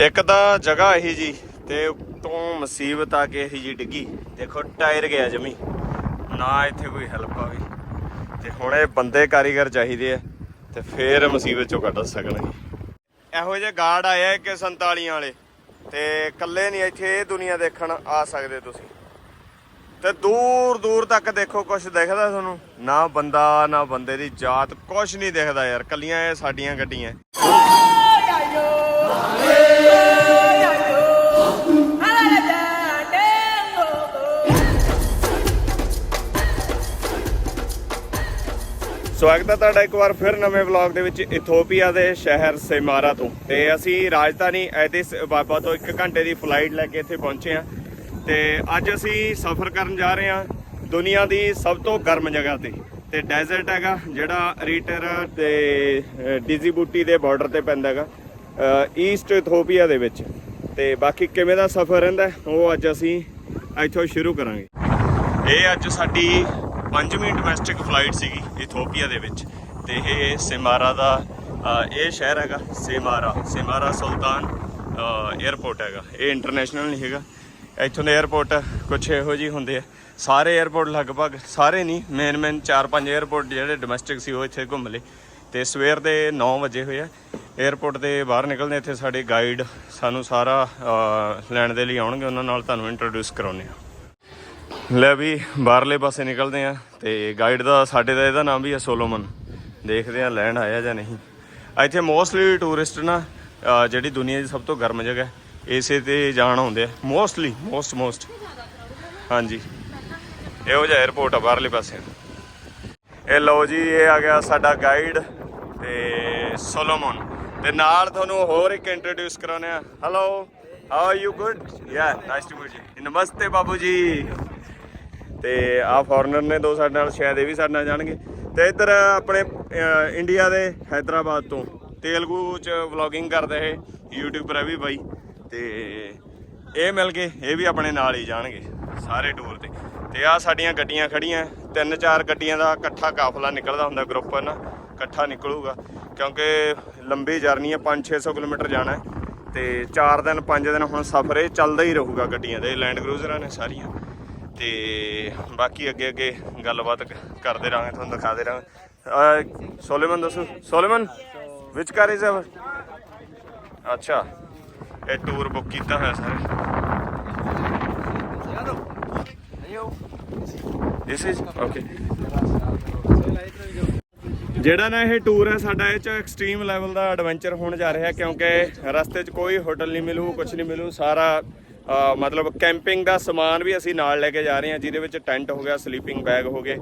ਇੱਕ ਤਾਂ ਜਗ੍ਹਾ ਇਹੀ ਜੀ, ਤੇ ਤੋਂ ਮੁਸੀਬਤ ਆ ਕੇ ਇਹੀ ਜੀ ਡਿੱਗੀ। ਦੇਖੋ, ਟਾਇਰ ਗਿਆ ਜਮੀ। ਨਾ ਇੱਥੇ ਕੋਈ ਹੈਲਪ ਆਵੇ। ਤੇ ਹੁਣ ਇਹ ਬੰਦੇ ਕਾਰੀਗਰ ਚਾਹੀਦੇ ਆ, ਤੇ ਫੇਰ ਮੁਸੀਬਤ ਚੋਂ ਕੱਢ ਸਕਣਗੇ। ਇਹੋ ਜਿਹੇ ਗਾਰਡ ਆਏ ਆ ਕਿ 47 ਵਾਲੇ। ਤੇ ਇਕੱਲੇ ਨਹੀਂ ਇੱਥੇ ਇਹ ਦੁਨੀਆ ਦੇਖਣ ਆ ਸਕਦੇ ਤੁਸੀਂ। ਤੇ ਦੂਰ ਦੂਰ ਤੱਕ ਦੇਖੋ ਕੁਝ ਦਿਖਦਾ ਤੁਹਾਨੂੰ। ਨਾ ਬੰਦਾ, ਨਾ ਬੰਦੇ ਦੀ ਜਾਤ ਕੁਝ ਨਹੀਂ ਦਿਖਦਾ ਯਾਰ। ਕੱਲੀਆਂ ਇਹ ਸਾਡੀਆਂ ਗੱਡੀਆਂ। ਸਵਾਗਤ ਹੈ ਤੁਹਾਡਾ ਇੱਕ ਵਾਰ ਫਿਰ ਨਵੇਂ ਵਲੌਗ ਦੇ ਵਿੱਚ ਇਥੋਪੀਆ ਦੇ ਸ਼ਹਿਰ ਸੇਮਾਰਾ ਤੋਂ। ਤੇ ਅਸੀਂ ਰਾਜਧਾਨੀ ਐਡਿਸ ਅਬਾਬਾ ਤੋਂ 1 ਘੰਟੇ ਦੀ ਫਲਾਈਟ ਲੈ ਕੇ ਇੱਥੇ ਪਹੁੰਚੇ ਹਾਂ। ਤੇ ਅੱਜ ਅਸੀਂ ਸਫ਼ਰ ਕਰਨ ਜਾ ਰਹੇ ਹਾਂ ਦੁਨੀਆ ਦੀ ਸਭ ਤੋਂ ਗਰਮ ਜਗ੍ਹਾ ਤੇ। ਤੇ ਡੈਜ਼ਰਟ ਹੈਗਾ ਜਿਹੜਾ ਰੀਟਰ ਤੇ ਅ, ਡਿਜ਼ੀਬੂਟੀ ਦੇ ਬਾਰਡਰ ਤੇ ਪੈਂਦਾ ਹੈਗਾ ਈਸਟ ਇਥੋਪੀਆ ਦੇ ਵਿੱਚ। ਤੇ ਬਾਕੀ ਕਿਵੇਂ ਦਾ ਸਫ਼ਰ ਰਹਿੰਦਾ ਉਹ ਅੱਜ ਅਸੀਂ ਇੱਥੋਂ ਸ਼ੁਰੂ ਕਰਾਂਗੇ। ਇਹ ਅੱਜ ਸਾਡੀ ਪੰਜਵੀਂ ਡੋਮੈਸਟਿਕ ਫਲਾਈਟ ਸੀਗੀ ਇਥੋਪੀਆ ਦੇ ਵਿੱਚ ਤੇ ਇਹ ਸਿਮਾਰਾ ਦਾ ਇਹ ਸ਼ਹਿਰ ਹੈਗਾ ਸੇਮਾਰਾ ਸਿਮਾਰਾ ਸੁਲਤਾਨ ਏਅਰਪੋਰਟ ਹੈਗਾ। ਇਹ ਇੰਟਰਨੈਸ਼ਨਲ ਨਹੀਂ ਹੈਗਾ। ਇੱਥੋਂ ਦੇ ਏਅਰਪੋਰਟ ਕੁਝ ਇਹੋ ਜਿਹੇ ਹੁੰਦੇ ਆ। ਸਾਰੇ ਏਅਰਪੋਰਟ ਲਗਭਗ ਸਾਰੇ ਨਹੀਂ ਮੇਨ ਮੇਨ ਚਾਰ ਪੰਜ ਏਅਰਪੋਰਟ ਜਿਹੜੇ ਡੋਮੈਸਟਿਕ ਸੀ ਉਹ ਇੱਥੇ ਘੁੰਮ ਲਏ। ਤੇ ਸਵੇਰ ਦੇ 9 ਵਜੇ ਹੋਏ ਆ। ਏਅਰਪੋਰਟ ਦੇ ਬਾਹਰ ਨਿਕਲਦੇ ਇੱਥੇ ਸਾਡੇ ਗਾਈਡ ਸਾਨੂੰ ਸਾਰਾ ਲੈਣ ਦੇ ਲਈ ਆਉਣਗੇ। ਉਹਨਾਂ ਨਾਲ ਤੁਹਾਨੂੰ ਇੰਟਰੋਡਿਊਸ ਕਰਾਉਣੇ ਆ। ਲੈ ਵੀ ਬਾਹਰਲੇ ਪਾਸੇ ਨਿਕਲਦੇ ਆ ਤੇ ਗਾਈਡ ਦਾ ਸਾਡੇ ਦਾ ਇਹਦਾ ਨਾਮ ਵੀ ਹੈ ਸੋਲੋਮਨ। ਦੇਖਦੇ ਆ ਲੈਣ ਆਇਆ ਜਾਂ ਨਹੀਂ। ਇੱਥੇ ਮੋਸਟਲੀ ਟੂਰਿਸਟ ਨਾ ਜਿਹੜੀ ਦੁਨੀਆ ਦੀ ਸਭ ਤੋਂ ਗਰਮ ਜਗ੍ਹਾ ਇਸੇ ਤੇ ਜਾਣ ਆਉਂਦੇ ਆ। ਮੋਸਟਲੀ ਮੋਸਟ ਮੋਸਟ ਹਾਂਜੀ। ਇਹੋ ਜਿਹਾ 에어ਪੋਰਟ ਆ ਬਾਹਰਲੇ ਪਾਸੇ। ਇਹ ਲਓ ਜੀ, ਇਹ ਆ ਗਿਆ ਸਾਡਾ ਗਾਈਡ ਤੇ ਸੋਲੋਮਨ। ਤੇ ਨਾਲ ਤੁਹਾਨੂੰ ਹੋਰ ਇੱਕ ਇੰਟਰੋਡਿਊਸ ਕਰਾਉਨੇ ਆ। Hello how are you good ya nice to meet you ਨਮਸਤੇ ਬਾਬੂ ਜੀ। ਤੇ ਆ ਫੋਰਨਰ ਨੇ ਦੋ ਸਾਡੇ ਨਾਲ, ਸ਼ਾਇਦ ਇਹ ਵੀ ਸਾਡੇ ਨਾਲ ਜਾਣਗੇ। ਤੇ ਇੱਧਰ ਆਪਣੇ ਇੰਡੀਆ ਦੇ ਹైదరాబాద్ ਤੋਂ ਤੇਲਗੂ ਚ ਵਲੌਗਿੰਗ ਕਰਦੇ ਇਹ ਯੂਟਿਊਬਰ ਹੈ ਵੀ ਬਾਈ। ਤੇ ਇਹ ਮਿਲ ਕੇ ਇਹ ਵੀ ਆਪਣੇ ਨਾਲ ਹੀ ਜਾਣਗੇ ਸਾਰੇ ਟੂਰ ਤੇ। ਤੇ ਆ ਸਾਡੀਆਂ ਗੱਡੀਆਂ ਖੜੀਆਂ, ਤਿੰਨ ਚਾਰ ਗੱਡੀਆਂ ਦਾ ਇਕੱਠਾ ਕਾਫਲਾ ਨਿਕਲਦਾ ਹੁੰਦਾ ਗਰੁੱਪ ਨਾ ਇਕੱਠਾ ਨਿਕਲੂਗਾ। ਕਿਉਂਕਿ ਲੰਬੀ ਜਰਨੀ ਹੈ 5-600 ਕਿਲੋਮੀਟਰ ਜਾਣਾ ਤੇ 4 ਦਿਨ 5 ਦਿਨ ਹੁਣ ਸਫ਼ਰ ਇਹ ਚੱਲਦਾ ਹੀ ਰਹੂਗਾ ਗੱਡੀਆਂ ਦੇ ਲੈਂਡ ਕਰੂਜ਼ਰਾਂ ਨੇ ਸਾਰੀਆਂ। ਤੇ ਬਾਕੀ ਅੱਗੇ ਅੱਗੇ ਗੱਲਬਾਤ ਕਰਦੇ ਰਾਂਗੇ ਤੁਹਾਨੂੰ ਦਿਖਾਦੇ ਰਾਂਗੇ ਸੋਲੇਮਨ ਦੱਸੋ। ਸੋਲੇਮਨ? ਵਿਚ ਕਾਰ ਇਜ਼ ਅੱਛਾ। ਇਹ ਟੂਰ ਬੁੱਕ ਕੀਤਾ ਹੋਇਆ ਸਰ। ਦਿਸ ਇਜ਼ ਓਕੇ ਜਿਹੜਾ ਨਾ ਇਹ ਟੂਰ ਹੈ, ਸਾਡਾ ਇਹ ਚ ਐਕਸਟ੍ਰੀਮ ਲੈਵਲ ਦਾ ਐਡਵੈਂਚਰ ਹੋਣ ਜਾ ਰਿਹਾ ਕਿਉਂਕਿ ਰਸਤੇ 'ਚ ਕੋਈ ਹੋਟਲ ਨਹੀਂ ਮਿਲੂ ਕੁਝ ਨਹੀਂ ਮਿਲੂ, ਸਾਰਾ ਮਤਲਬ ਕੈਂਪਿੰਗ ਦਾ ਸਮਾਨ ਵੀ ਅਸੀਂ ਨਾਲ ਲੈ ਕੇ ਜਾ ਰਹੇ ਹਾਂ, ਜਿਹਦੇ ਵਿੱਚ ਟੈਂਟ ਹੋ ਗਿਆ ਸਲੀਪਿੰਗ ਬੈਗ ਹੋ ਗਏ।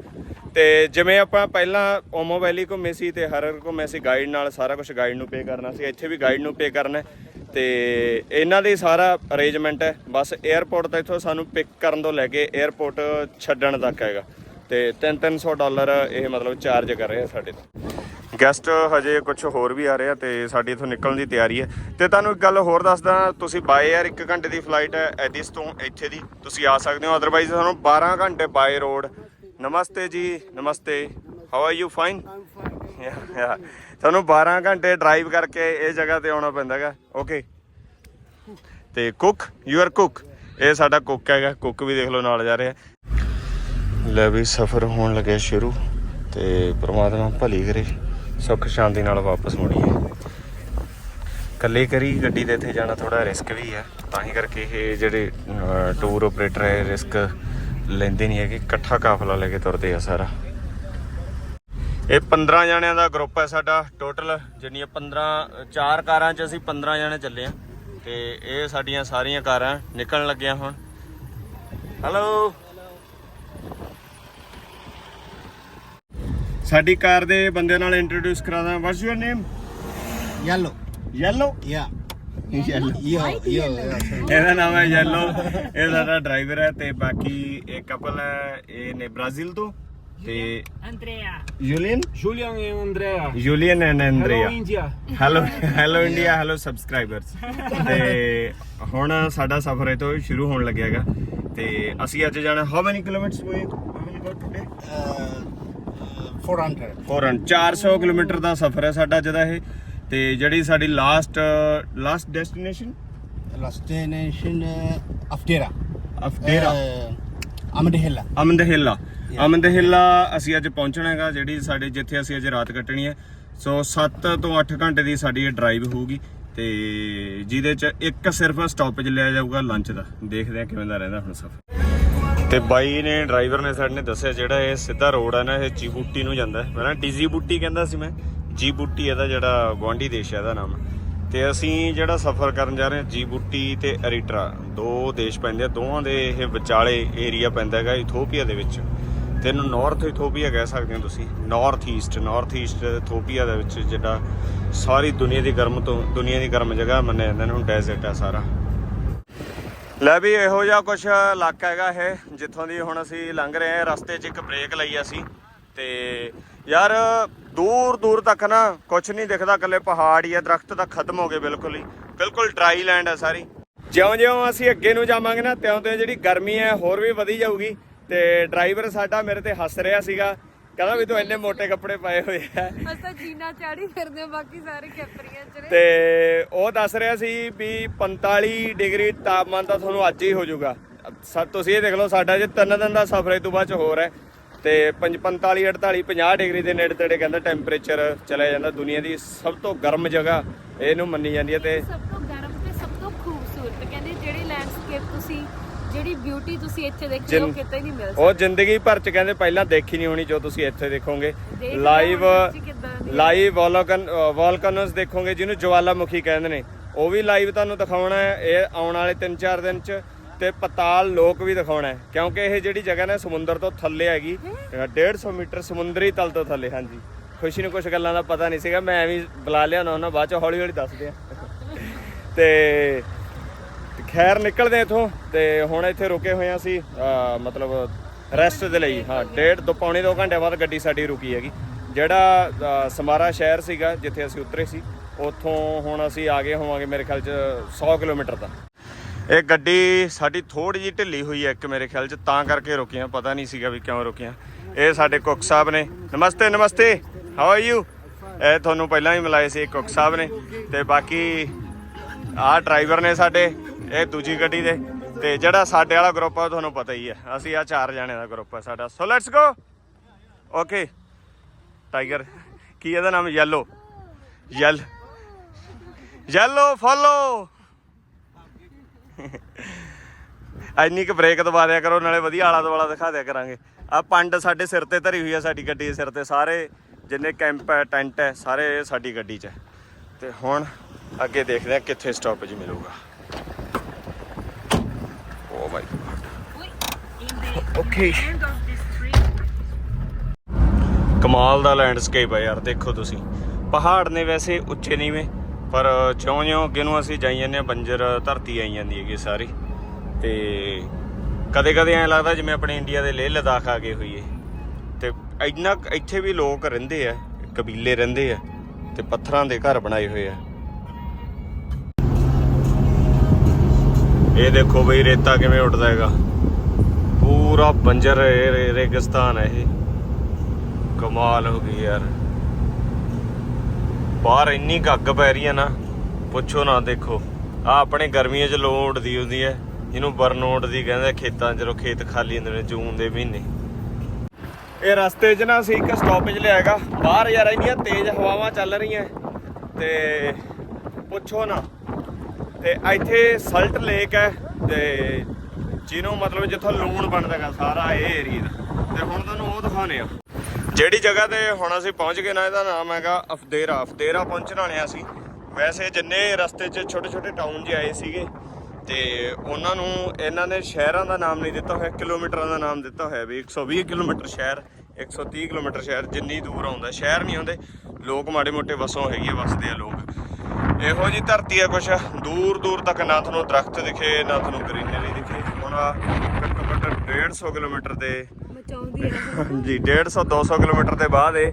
ਤੇ ਜਿਵੇਂ ਆਪਾਂ ਪਹਿਲਾਂ ਓਮੋ ਵੈਲੀ ਘੁੰਮੇ ਸੀ ਤੇ ਹਰਰ ਘੁੰਮੇ ਸੀ ਗਾਈਡ ਨਾਲ ਸਾਰਾ ਕੁਝ ਗਾਈਡ ਨੂੰ ਪੇ ਕਰਨਾ ਸੀ, ਇੱਥੇ ਵੀ ਗਾਈਡ ਨੂੰ ਪੇ ਕਰਨਾ ਹੈ। ਤੇ ਇਹਨਾਂ ਦੇ ਸਾਰਾ ਅਰੇਂਜਮੈਂਟ ਹੈ, ਬਸ 에ਅਰਪੋਰਟ ਤੋਂ ਇੱਥੋਂ ਸਾਨੂੰ ਪਿਕ ਕਰਨ ਤੋਂ ਲੈ ਕੇ 에ਅਰਪੋਰਟ ਛੱਡਣ ਤੱਕ ਹੈਗਾ। ਤੇ 3-300 ਡਾਲਰ ਇਹ ਮਤਲਬ ਚਾਰਜ ਕਰ ਰਹੇ ਆ ਸਾਡੇ ਤੋਂ। ਗੈਸਟ ਹਜੇ ਕੁਝ ਹੋਰ ਵੀ ਆ ਰਹੇ ਆ ਤੇ ਸਾਡੀ ਇਥੋਂ ਨਿਕਲਣ ਦੀ ਤਿਆਰੀ ਹੈ। ਤੇ ਤੁਹਾਨੂੰ ਇੱਕ ਗੱਲ ਹੋਰ ਦੱਸਦਾ ਤੁਸੀਂ ਬਾਏ 에ਅਰ 1 ਘੰਟੇ ਦੀ ਫਲਾਈਟ ਹੈ ਐਡਿਸ ਤੋਂ ਇੱਥੇ ਦੀ ਤੁਸੀਂ ਆ ਸਕਦੇ ਹੋ। ਅਦਰਵਾਈਜ਼ ਤੁਹਾਨੂੰ 12 ਘੰਟੇ ਬਾਏ ਰੋਡ ਨਮਸਤੇ ਜੀ ਨਮਸਤੇ। ਹਾਊ ਆਰ ਯੂ ਫਾਈਨ ਤੁਹਾਨੂੰ 12 ਘੰਟੇ ਡਰਾਈਵ ਕਰਕੇ ਇਹ ਜਗ੍ਹਾ ਤੇ ਆਉਣਾ ਪੈਂਦਾ ਹੈਗਾ ਓਕੇ ਤੇ ਕੁੱਕ ਯੂ ਆਰ ਕੁੱਕ ਇਹ ਸਾਡਾ ਕੁੱਕ ਹੈਗਾ। ਕੁੱਕ ਵੀ ਦੇਖ ਲਓ ਨਾਲ ਜਾ ਰਿਹਾ। ਲੈ ਵੀ ਸਫ਼ਰ ਹੋਣ ਲੱਗਿਆ ਸ਼ੁਰੂ ਤੇ ਪ੍ਰਮਾਤਮਾ ਭਲੀ ਕਰੇ। ਸੁੱਖ ਸ਼ਾਂਤੀ ਨਾਲ ਵਾਪਸ ਮੁੜੀਏ। ਇਕੱਲੇ ਕਰੀ ਗੱਡੀ ਤੇ ਇੱਥੇ ਜਾਣਾ ਥੋੜਾ ਰਿਸਕ ਵੀ ਹੈ ਤਾਂ ਹੀ ਕਰਕੇ ਇਹ ਜਿਹੜੇ ਟੂਰ ਆਪਰੇਟਰ ਹੈ ਰਿਸਕ ਲੈਂਦੇ ਨਹੀਂ ਹੈਗੇ। ਇਕੱਠਾ ਕਾਫਲਾ ਲੈ ਕੇ ਤੁਰਦੇ ਆ ਸਾਰਾ। ਇਹ 15 ਜਣਿਆਂ ਦਾ ਗਰੁੱਪ ਹੈ ਸਾਡਾ ਟੋਟਲ ਜਿੰਨੀਆਂ 15 ਚਾਰ ਕਾਰਾਂ 'ਚ ਅਸੀਂ 15 ਜਣੇ ਚੱਲੇ ਆ। ਤੇ ਇਹ ਸਾਡੀਆਂ ਸਾਰੀਆਂ ਕਾਰਾਂ ਨਿਕਲਣ ਲੱਗੀਆਂ ਹੁਣ। ਹੈਲੋ ਸਾਡੀ ਕਾਰ ਦੇ ਬੰਦੇ ਨਾਲ introduce ਕਰਾਦਾ। What's your name. Yellow. Yellow yo, yeah. ਇਹਦਾ ਨਾਮ ਹੈ ਯੈਲੋ ਇਹ ਸਾਡਾ ਡਰਾਈਵਰ ਹੈ ਤੇ ਬਾਕੀ ਇਹ ਕਪਲ ਹੈ ਇਹ ਨੇ ਬ੍ਰਾਜ਼ੀਲ ਤੋਂ ਤੇ Andrea. ਯੂਲੀਅਨ Julian e Andrea. ਯੂਲੀਅਨ and India. Hello hello India hello subscribers ਤੇ ਹੁਣ ਸਾਡਾ ਸਫ਼ਰ ਇਹ ਤੋਂ ਸ਼ੁਰੂ ਹੋਣ ਲੱਗਿਆ ਹੈਗਾ। ਤੇ ਅਸੀਂ ਅੱਜ ਜਾਣਾ how many kilometres we how many go today 400. ਫੋਰਨ 400 ਕਿਲੋਮੀਟਰ ਦਾ ਸਫ਼ਰ ਹੈ ਸਾਡਾ ਜਿਹਦਾ ਇਹ। ਤੇ ਜਿਹੜੀ ਸਾਡੀ last last destination Aftera. Afdera Uh, Amadehela. Amadehela. Amadehela. ਅਸੀਂ ਅੱਜ ਪਹੁੰਚਣਾ ਹੈਗਾ ਜਿਹੜੀ ਸਾਡੇ ਜਿੱਥੇ ਅਸੀਂ ਅੱਜ ਰਾਤ ਕੱਟਣੀ ਹੈ। ਸੋ 7 ਤੋਂ 8 ਘੰਟੇ ਦੀ ਸਾਡੀ ਇਹ ਡਰਾਈਵ ਹੋਊਗੀ। ਤੇ ਜਿਹਦੇ ਚ ਇੱਕ ਸਿਰਫ ਸਟਾਪੇਜ ਲਿਆ ਜਾਊਗਾ ਲੰਚ ਦਾ। ਦੇਖਦੇ ਆ ਕਿਵੇਂ ਦਾ ਰਹਿੰਦਾ ਹੁਣ ਸਫ਼ਰ। ਤੇ ਬਾਈ ਨੇ ਡਰਾਈਵਰ ਨੇ ਸਾਡੇ ਨੇ ਦੱਸਿਆ ਜਿਹੜਾ ਇਹ ਸਿੱਧਾ ਰੋਡ ਹੈ ਨਾ, ਇਹ ਜੀਬੂਟੀ ਨੂੰ ਜਾਂਦਾ ਹੈ। ਪਹਿਲਾਂ ਡੀਜ਼ੀ ਬੂਟੀ ਕਹਿੰਦਾ ਸੀ ਮੈਂ। ਜੀਬੂਟੀ ਇਹਦਾ ਜਿਹੜਾ ਗਵਾਂਢੀ ਦੇਸ਼ ਹੈ ਇਹਦਾ ਨਾਮ। ਤੇ ਅਸੀਂ ਜਿਹੜਾ ਸਫ਼ਰ ਕਰਨ ਜਾ ਰਹੇ ਹਾਂ, ਜੀਬੂਟੀ ਤੇ ਅਰੀਟਰਾ, ਦੋ ਦੇਸ਼ ਪੈਂਦੇ ਆ। ਦੋਵਾਂ ਦੇ ਇਹ ਵਿਚਾਲੇ ਏਰੀਆ ਪੈਂਦਾ ਹੈਗਾ ਇਥੋਪੀਆ ਦੇ ਵਿੱਚ। ਤੇ ਇਹਨੂੰ ਨਾਰਥ ਇਥੋਪੀਆ ਕਹਿ ਸਕਦੇ ਹੋ ਤੁਸੀਂ। North east north east Ethiopia ਦੇ ਵਿੱਚ ਜਿਹੜਾ ਸਾਰੀ ਦੁਨੀਆ ਦੀ ਗਰਮ ਤੋਂ, ਦੁਨੀਆ ਦੀ ਗਰਮ ਜਗ੍ਹਾ ਮੰਨਿਆ ਜਾਂਦਾ ਇਹਨੂੰ ਡੈਜ਼ਰਟ ਹੈ ਸਾਰਾ। ਲੈ ਵੀ ਇਹੋ ਜਿਹਾ ਕੁਝ ਇਲਾਕਾ ਹੈਗਾ ਇਹ, ਜਿੱਥੋਂ ਦੀ ਹੁਣ ਅਸੀਂ ਲੰਘ ਰਹੇ ਹਾਂ, ਰਸਤੇ 'ਚ ਇੱਕ ਬ੍ਰੇਕ ਲਈ ਅਸੀਂ। ਤੇ ਯਾਰ, ਦੂਰ ਦੂਰ ਤੱਕ ਨਾ ਕੁਝ ਨਹੀਂ ਦਿਖਦਾ, ਇਕੱਲੇ ਪਹਾੜ ਹੀ ਆ, ਦਰਖਤ ਤਾਂ ਖਤਮ ਹੋ ਗਏ ਬਿਲਕੁਲ ਹੀ। ਬਿਲਕੁਲ ਡਰਾਈ ਲੈਂਡ ਹੈ ਸਾਰੀ। ਜਿਉਂ-ਜਿਉਂ ਅਸੀਂ ਅੱਗੇ ਨੂੰ ਜਾਵਾਂਗੇ ਨਾ, ਤਿਉਂ-ਤਿਉਂ ਜਿਹੜੀ ਗਰਮੀ ਹੈ, ਹੋਰ ਵੀ ਵਧੀ ਜਾਊਗੀ। ਤੇ ਡਰਾਈਵਰ ਸਾਡਾ ਮੇਰੇ ਤੇ ਹੱਸ ਰਿਹਾ ਸੀਗਾ। ਕਹਿੰਦਾ ਵੀ ਤੂੰ ਇੰਨੇ ਮੋٹے ਕੱਪੜੇ ਪਾਏ ਹੋਏ ਆ। ਅਸਾਂ ਜੀਨਾ ਚਾੜੀ ਫਿਰਦੇ ਬਾਕੀ ਸਾਰੇ ਕੈਪਰੀਆਂ ਚ ਤੇ ਉਹ ਦੱਸ ਰਿਹਾ ਸੀ ਵੀ 45 ਡਿਗਰੀ ਤਾਪਮਾਨ ਤਾਂ ਤੁਹਾਨੂੰ ਅੱਜ ਹੀ ਹੋ ਜਾਊਗਾ। ਸ- ਤੁਸੀਂ ਇਹ ਦੇਖ ਲਓ ਸਾਡਾ ਜੇ ਤਿੰਨ ਦਿਨ ਦਾ ਸਫ਼ਰ ਇਹ ਤੋਂ ਬਾਅਦ ਚ ਹੋਰ ਹੈ। ਤੇ 45 48 50 ਡਿਗਰੀ ਦੇ ਨੇੜੇ ਤੇੜੇ ਕਹਿੰਦਾ ਟੈਂਪਰੇਚਰ ਚਲਾ ਜਾਂਦਾ ਦੁਨੀਆ ਦੀ ਸਭ ਤੋਂ ਗਰਮ ਜਗ੍ਹਾ ਇਹਨੂੰ ਮੰਨੀ ਜਾਂਦੀ ਹੈ ਤੇ ਸਭ ਤੋਂ ਗਰਮ ਤੇ ਸਭ ਤੋਂ ਖੂਬਸੂਰਤ ਕਹਿੰਦੇ ਜਿਹੜੀ ਲੈਂਡਸਕੇਪ ਤੁਸੀਂ ਜਿਹੜੀ ਬਿਊਟੀ ਤੁਸੀਂ ਇੱਥੇ ਦੇਖਦੇ ਹੋ ਜਿਨ- ਕਿਤੇ ਨਹੀਂ ਮਿਲ ਉਹ ਜ਼ਿੰਦਗੀ ਭਰ ਚ ਕਹਿੰਦੇ ਪਹਿਲਾਂ ਦੇਖੀ ਨਹੀਂ ਹੋਣੀ ਜੋ ਤੁਸੀਂ ਇੱਥੇ ਦੇਖੋਗੇ। ਦੇਖ ਲਾਈਵ। ਲਾਈਵ ਵੋਲਕਨ ਵੋਲਕਨਸ ਦੇਖੋਗੇ ਜਿਹਨੂੰ ਜਵਾਲਾਮੁਖੀ ਕਹਿੰਦੇ ਨੇ। ਉਹ ਵੀ ਲਾਈਵ ਤੁਹਾਨੂੰ ਦਿਖਾਉਣਾ ਹੈ ਇਹ ਆਉਣ ਵਾਲੇ 3-4 ਦਿਨ ਚ ਤੇ ਪਤਾਲ ਲੋਕ ਵੀ ਦਿਖਾਉਣਾ ਹੈ। ਕਿਉਂਕਿ ਇਹ ਜਿਹੜੀ ਜਗ੍ਹਾ ਨੇ ਸਮੁੰਦਰ ਤੋਂ ਥੱਲੇ ਹੈਗੀ 150 ਮੀਟਰ ਸਮੁੰਦਰੀ ਤਲ ਤੋਂ ਥੱਲੇ ਹਾਂਜੀ। ਖੁਸ਼ੀ ਨੂੰ ਕੁਝ ਗੱਲਾਂ ਦਾ ਪਤਾ ਨਹੀਂ ਸੀਗਾ ਮੈਂ ਐਵੇਂ ਬੁਲਾ ਲਿਆ ਨਾ ਉਹਨਾਂ ਬਾਅਦ ਚ ਹੌਲੀ ਹੌਲੀ ਦੱਸਦੇ ਆ। ਤੇ ਖੈਰ ਨਿਕਲਦੇ ਹਾਂ ਇੱਥੋਂ ਤੇ ਹੁਣ ਇੱਥੇ ਰੁਕੇ ਹੋਏ ਆ ਅਸੀਂ ਮਤਲਬ ਰੈਸਟ ਦੇ ਲਈ। ਹਾਂ, ਡੇਢ ਦੋ, ਪੌਣੇ ਦੋ ਘੰਟੇ ਬਾਅਦ ਗੱਡੀ ਸਾਡੀ ਰੁਕੀ ਹੈਗੀ। ਜਿਹੜਾ ਸਮਾਰਾ ਸ਼ਹਿਰ ਸੀਗਾ, ਜਿੱਥੇ ਅਸੀਂ ਉਤਰੇ ਸੀ, ਉੱਥੋਂ ਹੁਣ ਅਸੀਂ ਆ ਗਏ ਹੋਵਾਂਗੇ ਮੇਰੇ ਖਿਆਲ ਚ 100 ਕਿਲੋਮੀਟਰ ਦਾ ਇਹ ਗੱਡੀ ਸਾਡੀ ਥੋੜੀ ਜਿਹੀ ਢਿੱਲੀ ਹੋਈ ਹੈ ਇੱਕ ਮੇਰੇ ਖਿਆਲ ਚ, ਤਾਂ ਕਰਕੇ ਰੁਕੀਆਂ ਪਤਾ ਨਹੀਂ ਸੀਗਾ ਵੀ ਕਿਉਂ ਰੁਕੀਆਂ ਇਹ ਸਾਡੇ ਕੁੱਕ ਸਾਹਿਬ ਨੇ। ਨਮਸਤੇ ਨਮਸਤੇ। ਹਾਊ ਆਰ ਯੂ ਇਹ ਤੁਹਾਨੂੰ ਪਹਿਲਾਂ ਹੀ ਮਿਲਾਏ ਸੀ ਕੁੱਕ ਸਾਹਿਬ ਨੇ। ਤੇ ਬਾਕੀ ਆਹ ਡਰਾਈਵਰ ਨੇ ਸਾਡੇ। ਇਹ ਦੂਜੀ ਗੱਡੀ ਦੇ ਤੇ ਜਿਹੜਾ ਸਾਡੇ ਵਾਲਾ ਗਰੁੱਪ ਆ, ਉਹ ਤੁਹਾਨੂੰ ਪਤਾ ਹੀ ਹੈ। ਅਸੀਂ ਆ ਚਾਰ ਜਣੇ ਦਾ ਗਰੁੱਪ ਹੈ ਸਾਡਾ। So let's go okay tiger ਕੀ ਇਹਦਾ ਨਾਮ? ਯੈਲੋ ਯੈਲ ਯੈਲੋ ਫੋਲੋ ਇੰਨੀ ਕੁ ਬ੍ਰੇਕ ਦਬਾ ਦਿਆ ਕਰੋ, ਨਾਲੇ ਵਧੀਆ ਆਲਾ ਦੁਆਲਾ ਦਿਖਾ ਦਿਆ ਕਰਾਂਗੇ। ਆ ਪੰਡ ਸਾਡੇ ਸਿਰ ਤੇ ਧਰੀ ਹੋਈ ਆ ਸਾਡੀ ਗੱਡੀ ਦੇ ਸਿਰ ਤੇ। ਸਾਰੇ ਜਿੰਨੇ ਕੈਂਪ ਹੈ ਟੈਂਟ ਹੈ ਸਾਰੇ ਸਾਡੀ ਗੱਡੀ 'ਚ ਹੈ ਤੇ ਹੁਣ ਅੱਗੇ ਦੇਖਦੇ ਆ ਕਿੱਥੇ ਸਟਾਪੇਜ ਮਿਲੂਗਾ। ਓ ਮਾਈ ਗॉड ਓਕੇ ਕਮਾਲ ਦਾ ਲੈਂਡਸਕੇਪ ਹੈ ਯਾਰ ਦੇਖੋ ਤੁਸੀਂ। ਪਹਾੜ ਨੇ ਵੈਸੇ ਉੱਚੇ ਨੀਵੇਂ ਪਰ ਜਿਉਂ-ਜਿਉਂ ਅੱਗੇ ਨੂੰ ਅਸੀਂ ਜਾਈ ਜਾਂਦੇ ਹਾਂ ਬੰਜਰ ਧਰਤੀ ਆਈ ਜਾਂਦੀ ਹੈਗੀ ਸਾਰੀ। ਤੇ ਕਦੇ-ਕਦੇ ਐਂ ਲੱਗਦਾ ਜਿਵੇਂ ਆਪਣੇ ਇੰਡੀਆ ਦੇ ਲੇਹ ਲਦਾਖ ਆ ਗਏ ਹੋਈਏ। ਤੇ ਇੰਨਾ ਇੱਥੇ ਵੀ ਲੋਕ ਰਹਿੰਦੇ ਆ ਕਬੀਲੇ ਰਹਿੰਦੇ ਆ ਤੇ ਪੱਥਰਾਂ ਦੇ ਘਰ ਬਣਾਏ ਹੋਏ ਆ। ਇਹ ਦੇਖੋ ਬਈ, ਰੇਤਾ ਕਿਵੇਂ ਉੱਡਦਾ ਹੈਗਾ। ਪੂਰਾ ਬੰਜਰ ਰੇਗਿਸਤਾਨ ਹੈ ਇਹ। ਕਮਾਲ ਹੋ ਗਈ ਯਾਰ। ਬਾਹਰ ਇੰਨੀ ਕੁ ਅੱਗ ਪੈ ਰਹੀ ਹੈ ਨਾ, ਪੁੱਛੋ ਨਾ ਦੇਖੋ। ਆ ਆਪਣੇ ਗਰਮੀਆਂ 'ਚ ਲੋ ਉੱਡਦੀ ਹੁੰਦੀ ਹੈ। ਜਿਹਨੂੰ ਬਰਨੋਟ ਦੀ ਕਹਿੰਦੇ ਖੇਤਾਂ 'ਚ ਜਦੋਂ ਖੇਤ ਖਾਲੀ ਹੁੰਦੇ ਨੇ ਜੂਨ ਦੇ ਮਹੀਨੇ। ਇਹ ਰਸਤੇ 'ਚ ਨਾ ਅਸੀਂ ਇੱਕ ਸਟਾਪੇਜ ਲਿਆਏਗਾ। ਬਾਹਰ ਯਾਰ ਇੰਨੀਆਂ ਤੇਜ਼ ਹਵਾਵਾਂ ਚੱਲ ਰਹੀਆਂ। ਤੇ ਪੁੱਛੋ ਨਾ। ਤੇ ਇੱਥੇ ਸਲਟ ਲੇਕ ਹੈ ਤੇ ਜਿਹਨੂੰ ਮਤਲਬ ਜਿੱਥੋਂ ਲੂਣ ਬਣਦਾ ਹੈਗਾ ਸਾਰਾ ਇਹ ਏਰੀਆ ਦਾ। ਤੇ ਹੁਣ ਤੁਹਾਨੂੰ ਉਹ ਦਿਖਾਉਣੇ ਆ। ਜਿਹੜੀ ਜਗ੍ਹਾ ਤੇ ਹੁਣ ਅਸੀਂ ਪਹੁੰਚ ਗਏ ਨਾ, ਇਹਦਾ ਨਾਮ ਹੈਗਾ ਅਫਦੇਰਾ। ਅਫਦੇਰਾ ਪਹੁੰਚਣ ਵਾਲੇ ਆ ਅਸੀਂ। ਵੈਸੇ ਜਿੰਨੇ ਰਸਤੇ 'ਚ ਛੋਟੇ ਛੋਟੇ ਟਾਊਨ ਜਿਹੇ ਆਏ ਸੀਗੇ, ਤੇ ਉਹਨਾਂ ਨੂੰ ਇਹਨਾਂ ਨੇ ਸ਼ਹਿਰਾਂ ਦਾ ਨਾਮ ਨਹੀਂ ਦਿੱਤਾ ਹੋਇਆ, ਕਿਲੋਮੀਟਰਾਂ ਦਾ ਨਾਮ ਦਿੱਤਾ ਹੋਇਆ ਵੀ 120 ਕਿਲੋਮੀਟਰ ਸ਼ਹਿਰ 130 ਕਿਲੋਮੀਟਰ ਸ਼ਹਿਰ ਜਿੰਨੀ ਦੂਰ ਆਉਂਦਾ, ਸ਼ਹਿਰ ਨਹੀਂ ਹੁੰਦੇ, ਲੋਕ ਮਾੜੇ ਮੋਟੇ ਵਸੋਂ ਹੈਗੀ ਆ, ਵਸਦੇ ਆ ਲੋਕ। ਇਹੋ ਜੀ ਧਰਤੀ ਹੈ ਕੁਛ ਦੂਰ ਦੂਰ ਤੱਕ ਨਾ ਤੁਹਾਨੂੰ ਦਰਖਤ ਦਿਖੇ ਨਾ ਤੁਹਾਨੂੰ ਗ੍ਰੀਨਰੀ ਦਿਖੇ। ਹੁਣ ਆਹ ਘੱਟੋ ਘੱਟ 150 ਕਿਲੋਮੀਟਰ ਦੇ ਮਚਾਉਂਦੀ ਹੈ ਜੀ 150 200 ਕਿਲੋਮੀਟਰ ਦੇ ਬਾਅਦ ਇਹ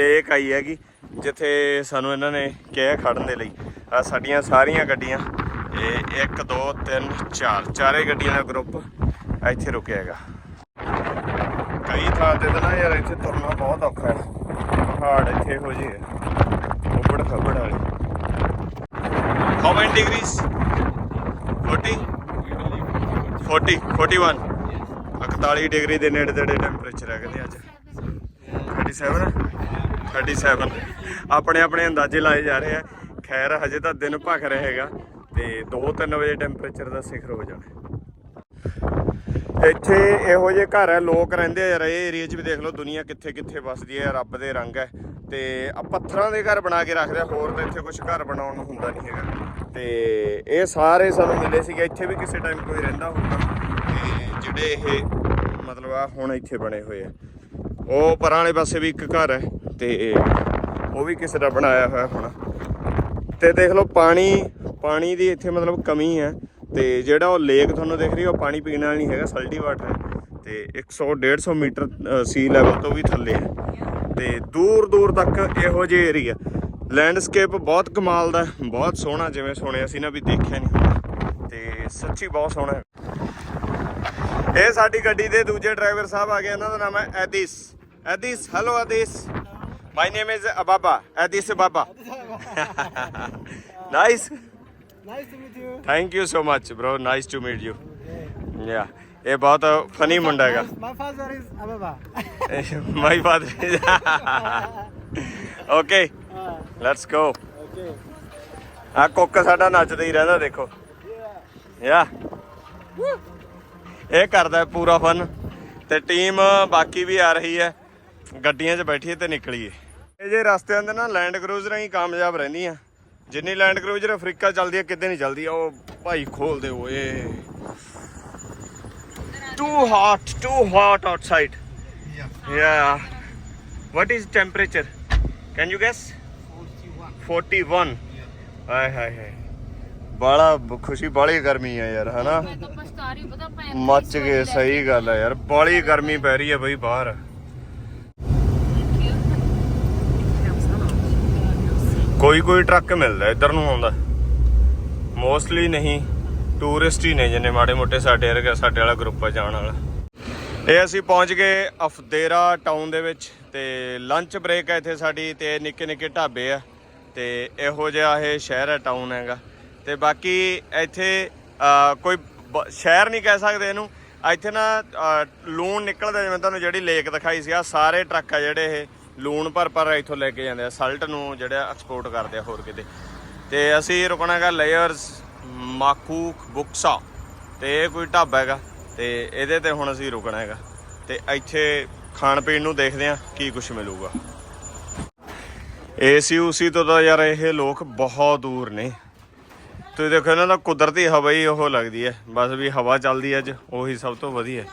ਲੇਕ ਆਈ ਹੈਗੀ ਜਿੱਥੇ ਸਾਨੂੰ ਇਹਨਾਂ ਨੇ ਕਿਹਾ ਖੜਨ ਦੇ ਲਈ। ਆ ਸਾਡੀਆਂ ਸਾਰੀਆਂ ਗੱਡੀਆਂ ਇਹ 1 2 3 4 ਚਾਰੇ ਗੱਡੀਆਂ ਦਾ ਗਰੁੱਪ ਇੱਥੇ ਰੁਕਿਆ ਹੈਗਾ। ਕਈ ਥਾਂ ਤੇ ਤਾਂ ਨਾ ਯਾਰ ਇੱਥੇ ਤੁਰਨਾ ਬਹੁਤ ਔਖਾ ਹੈ। ਪਹਾੜ ਇੱਥੇ ਹੋ ਜਿਹੇ ਉੱਪੜ ਖੱਬੜ ਵਾਲੇ। How many degrees? 40? 40, 41. 41 ਡਿਗਰੀ ਦੇ ਨੇੜੇ ਤੇੜੇ ਟੈਂਪਰੇਚਰ ਹੈ ਕਹਿੰਦੇ ਅੱਜ। 37 37 ਆਪਣੇ ਆਪਣੇ ਅੰਦਾਜ਼ੇ ਲਾਏ ਜਾ ਰਹੇ ਆ। ਖੈਰ ਹਜੇ ਤਾਂ ਦਿਨ ਭਖ ਰਹੇਗਾ ਤੇ 2-3 ਵਜੇ ਟੈਂਪਰੇਚਰ ਦਾ ਸਿਖਰ ਹੋ ਜਾਣਾ। ਇੱਥੇ ਇਹੋ ਜਿਹੇ ਘਰ ਹੈ ਲੋਕ ਰਹਿੰਦੇ ਆ ਯਾਰ ਇਹ ਏਰੀਆ 'ਚ ਵੀ ਦੇਖ ਲਓ ਦੁਨੀਆ ਕਿੱਥੇ ਕਿੱਥੇ ਵਸਦੀ ਹੈ ਰੱਬ ਦੇ ਰੰਗ ਹੈ। ਤੇ ਆ ਪੱਥਰਾਂ ਦੇ ਘਰ ਬਣਾ ਕੇ ਰੱਖਦੇ ਹੋਰ ਤਾਂ ਇੱਥੇ ਕੁਝ ਘਰ ਬਣਾਉਣ ਨੂੰ ਹੁੰਦਾ ਨਹੀਂ ਹੈਗਾ। ਤੇ ਇਹ ਸਾਰੇ ਸਾਨੂੰ ਮਿਲੇ ਸੀਗੇ। ਇੱਥੇ ਵੀ ਕਿਸੇ ਟਾਈਮ ਕੋਈ ਰਹਿੰਦਾ ਹੋਊਗਾ ਤੇ ਜਿਹੜੇ ਇਹ ਮਤਲਬ ਆ ਹੁਣ ਇੱਥੇ ਬਣੇ ਹੋਏ ਆ। ਉਹ ਪਰਾਂ ਵਾਲੇ ਪਾਸੇ ਵੀ ਇੱਕ ਘਰ ਹੈ ਤੇ ਉਹ ਵੀ ਕਿਸੇ ਦਾ ਬਣਾਇਆ ਹੋਇਆ ਹੁਣ। ਤੇ ਦੇਖ ਲਓ ਪਾਣੀ ਪਾਣੀ ਦੀ ਇੱਥੇ ਮਤਲਬ ਕਮੀ ਹੈ। ਤੇ ਜਿਹੜਾ ਉਹ ਲੇਕ ਤੁਹਾਨੂੰ ਦਿਖ ਰਹੀ ਉਹ ਪਾਣੀ ਪੀਣ ਵਾਲਾ ਨਹੀਂ ਹੈਗਾ ਸਲਟੀ ਵਾਟਰ ਹੈ। ਤੇ 100 150 ਮੀਟਰ ਸੀ ਲੈਵਲ ਤੋਂ ਵੀ ਥੱਲੇ ਹੈ। ਤੇ ਦੂਰ ਦੂਰ ਤੱਕ ਇਹੋ ਜਿਹੇ ਏਰੀਆ ਲੈਂਡਸਕੇਪ ਬਹੁਤ ਕਮਾਲ ਦਾ ਬਹੁਤ ਸੋਹਣਾ ਜਿਵੇਂ ਸੁਣਿਆ ਸੀ ਨਾ ਵੀ ਦੇਖਿਆ ਨਹੀਂ ਹੁੰਦਾ। ਤੇ ਸੱਚੀ ਬਹੁਤ ਸੋਹਣਾ ਹੈ। ਇਹ ਸਾਡੀ ਗੱਡੀ ਦੇ ਦੂਜੇ ਡਰਾਈਵਰ ਸਾਹਿਬ ਆ ਗਏ ਇਹਨਾਂ ਦਾ ਨਾਮ ਹੈ Addis. Addis hello Addis. My name is Ababa Addis Ababa nice Nice to meet you. Thank you so much bro nice to meet you yeah ਇਹ ਬਹੁਤ ਫਨੀ ਮੁੰਡਾ ਹੈਗਾ। My father is Ababa. My father okay let's go. ਆ cook ਸਾਡਾ ਨੱਚਦਾ ਹੀ ਰਹਿੰਦਾ ਦੇਖੋ। ਯਾ। ਇਹ ਕਰਦਾ ਪੂਰਾ ਫਨ ਤੇ ਟੀਮ ਬਾਕੀ ਵੀ ਆ ਰਹੀ ਹੈ। ਗੱਡੀਆਂ 'ਚ ਬੈਠੀਏ ਤੇ ਨਿਕਲੀਏ। ਇਹ ਜੇ ਰਸਤਿਆਂ ਦੇ ਨਾ ਲੈਂਡ ਕਰੂਜ਼ਰਾਂ ਹੀ ਕਾਮਯਾਬ ਰਹਿੰਦੀਆਂ ਜਿੰਨੀ ਲੈਂਡ ਕਰੂਜ਼ਰ ਅਫਰੀਕਾ ਚੱਲਦੀ ਹੈ ਕਿਤੇ ਨਹੀਂ ਚੱਲਦੀ। ਉਹ ਭਾਈ ਖੋਲਦੇ ਓਏ। Too hot too hot outside Yeah. What is temperature? Can you guess? 41. ਹਾਏ ਹਾਏ ਹਾਏ। ਬਾਲਾ ਖੁਸ਼ੀ ਬਾਲੀ ਗਰਮੀ ਆ ਯਾਰ ਹਨਾ? ਮੈਂ ਤਾਂ ਪਛਤਾ ਰਹੀ ਪਤਾ ਭੈਣ ਮੱਚ ਗਏ ਸਹੀ ਗੱਲ ਆ ਯਾਰ ਬਾਲੀ ਗਰਮੀ ਪੈ ਰਹੀ ਆ ਬਈ ਬਾਹਰ। ਕੋਈ ਕੋਈ ਟਰੱਕ ਮਿਲਦਾ ਇੱਧਰ ਨੂੰ ਆਉਂਦਾ। ਮੋਸਟਲੀ ਨਹੀਂ ਟੂਰਿਸਟ ਹੀ ਨੇ ਜਿੰਨੇ ਮਾੜੇ ਮੋਟੇ ਸਾਡੇ ਵਰਗੇ ਸਾਡੇ ਵਾਲਾ ਗਰੁੱਪ ਆ ਜਾਣ ਵਾਲਾ। ਇਹ ਅਸੀਂ ਪਹੁੰਚ ਗਏ ਅਫਦੇਰਾ ਟਾਊਨ ਦੇ ਵਿੱਚ ਤੇ ਲੰਚ ਬ੍ਰੇਕ ਹੈ ਇੱਥੇ ਸਾਡੀ ਤੇ ਨਿੱਕੇ ਨਿੱਕੇ ਢਾਬੇ ਆ। ਤੇ ਇਹੋ ਜਿਹਾ ਇਹ ਸ਼ਹਿਰ ਹੈ ਟਾਊਨ ਹੈਗਾ। ਤੇ ਬਾਕੀ ਇੱਥੇ ਕੋਈ ਬ- ਸ਼ਹਿਰ ਨਹੀਂ ਕਹਿ ਸਕਦੇ ਇਹਨੂੰ। ਇੱਥੇ ਨਾ ਲੂਣ ਨਿਕਲਦਾ ਜਿਵੇਂ ਤੁਹਾਨੂੰ ਜਿਹੜੀ ਲੇਕ ਦਿਖਾਈ ਸੀ ਆ ਸਾਰੇ ਟਰੱਕ ਆ ਜਿਹੜੇ ਇਹ ਲੂਣ ਭਰ ਭਰ ਇੱਥੋਂ ਲੈ ਕੇ ਜਾਂਦੇ ਆ ਸਲਟ ਨੂੰ ਜਿਹੜਾ ਐਕਸਪੋਰਟ ਕਰਦੇ ਆ ਹੋਰ ਕਿਤੇ। ਤੇ ਅਸੀਂ ਰੁਕਣਾਗਾ ਲੇਅਰਸ ਮਾਕੂਕ, ਬੁਕਸਾ। ਤੇ ਇਹ ਕੋਈ ਢਾਬਾ ਹੈਗਾ, ਤੇ ਇਹਦੇ ਤੇ ਹੁਣ ਅਸੀਂ ਰੁਕਣਾ ਹੈਗਾ। ਤੇ ਇੱਥੇ ਖਾਣ ਪੀਣ ਨੂੰ ਦੇਖਦੇ ਆ, ਕੀ ਕੁਝ ਮਿਲੂਗਾ। ਏਸੀ ਉਸੀ ਤੋਂ ਤਾਂ ਯਾਰ ਇਹ ਲੋਕ ਬਹੁਤ ਦੂਰ ਨੇ। ਤੁਸੀਂ ਦੇਖੋ ਇਹਨਾਂ ਦਾ ਕੁਦਰਤੀ ਹਵਾ ਹੀ ਉਹ ਲੱਗਦੀ ਹੈ। ਬਸ ਵੀ ਹਵਾ ਚੱਲਦੀ ਹੈ ਅੱਜ, ਉਹੀ ਸਭ ਤੋਂ ਵਧੀਆ।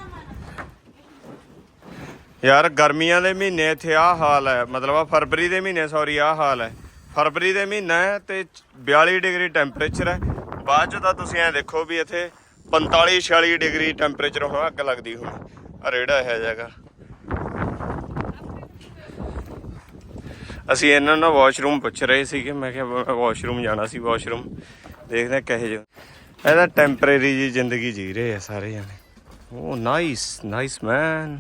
ਯਾਰ ਗਰਮੀਆਂ ਦੇ ਮਹੀਨੇ ਇੱਥੇ ਆ ਹਾਲ ਹੈ। ਮਤਲਬ ਆ ਫਰਵਰੀ ਦੇ ਮਹੀਨੇ ਸੌਰੀ ਆ ਹਾਲ ਹੈ। ਫਰਵਰੀ ਦੇ ਮਹੀਨਾ ਹੈ ਤੇ 42 ਡਿਗਰੀ ਟੈਂਪਰੇਚਰ ਹੈ। ਬਾਅਦ ਚ ਤਾਂ ਤੁਸੀਂ ਐ ਦੇਖੋ ਵੀ ਇੱਥੇ 45 46 ਡਿਗਰੀ ਟੈਂਪਰੇਚਰ ਹੋਣਾ ਅੱਗ ਲੱਗਦੀ ਹੋਣੀ ਆ ਰੇੜਾ ਹੈ ਜਗ੍ਹਾ ਅਸੀਂ ਇਹਨਾਂ ਨੂੰ ਵਾਸ਼ਰੂਮ ਪੁੱਛ ਰਹੇ ਸੀਗੇ, ਮੈਂ ਕਿਹਾ ਵਾਸ਼ਰੂਮ ਜਾਣਾ ਸੀ ਵਾਸ਼ਰੂਮ ਦੇਖਦੇ ਕਹੇ ਜੋ ਇਹਦਾ ਟੈਂਪਰੇਰੀ ਜੀ ਜ਼ਿੰਦਗੀ ਜੀ ਰਹੇ ਆ ਸਾਰੇ ਜਾਣੇ। ਓ ਨਾਈਸ ਨਾਈਸ ਮੈਨ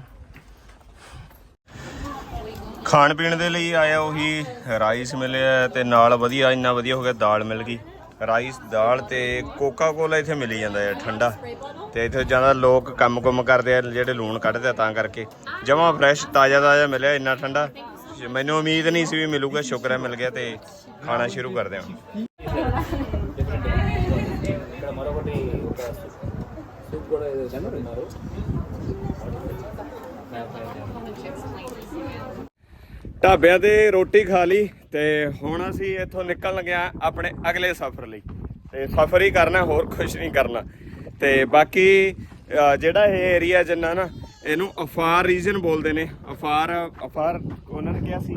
ਖਾਣ ਪੀਣ ਦੇ ਲਈ ਆਇਆ ਉਹੀ ਰਾਈਸ ਮਿਲਿਆ ਤੇ ਨਾਲ ਵਧੀਆ, ਇੰਨਾ ਵਧੀਆ ਹੋ ਗਿਆ, ਦਾਲ ਮਿਲ ਗਈ। ਰਾਈਸ ਦਾਲ ਤੇ ਕੋਕਾ ਕੋਲਾ ਇੱਥੇ ਮਿਲੀ ਜਾਂਦਾ ਹੈ ਠੰਡਾ। ਤੇ ਇੱਥੇ ਜ਼ਿਆਦਾ ਲੋਕ ਕੰਮ ਕੁਮ ਕਰਦੇ ਆ, ਜਿਹੜੇ ਲੂਣ ਕੱਢਦੇ ਆ ਤਾਂ ਕਰਕੇ। ਜਮਾ ਫਰੈਸ਼ ਤਾਜ਼ਾ ਤਾਜ਼ਾ ਮਿਲਿਆ, ਇੰਨਾ ਠੰਡਾ। ਮੈਨੂੰ ਉਮੀਦ ਨਹੀਂ ਸੀ ਵੀ ਮਿਲੂਗਾ ਸ਼ੁਕਰ ਹੈ ਮਿਲ ਗਿਆ ਤੇ ਖਾਣਾ ਸ਼ੁਰੂ ਕਰਦੇ ਹਾਂ। ਢਾਬਿਆਂ ਤੇ ਰੋਟੀ ਖਾ ਲਈ ਤੇ ਹੁਣ ਅਸੀਂ ਇੱਥੋਂ ਨਿਕਲਣ ਗਿਆ ਆਪਣੇ ਅਗਲੇ ਸਫ਼ਰ ਲਈ। ਤੇ ਸਫ਼ਰ ਹੀ ਕਰਨਾ ਹੋਰ ਕੁਝ ਨਹੀਂ ਕਰਨਾ। ਤੇ ਬਾਕੀ ਅ, ਜਿਹੜਾ ਇਹ ਏਰੀਆ ਜਿੰਨਾ ਨਾ ਇਹਨੂੰ ਅਫਾਰ ਰੀਜਨ ਬੋਲਦੇ ਨੇ। ਅਫਾਰ ਅਫਾਰ ਉਹਨਾਂ ਨੇ ਕਿਹਾ ਸੀ?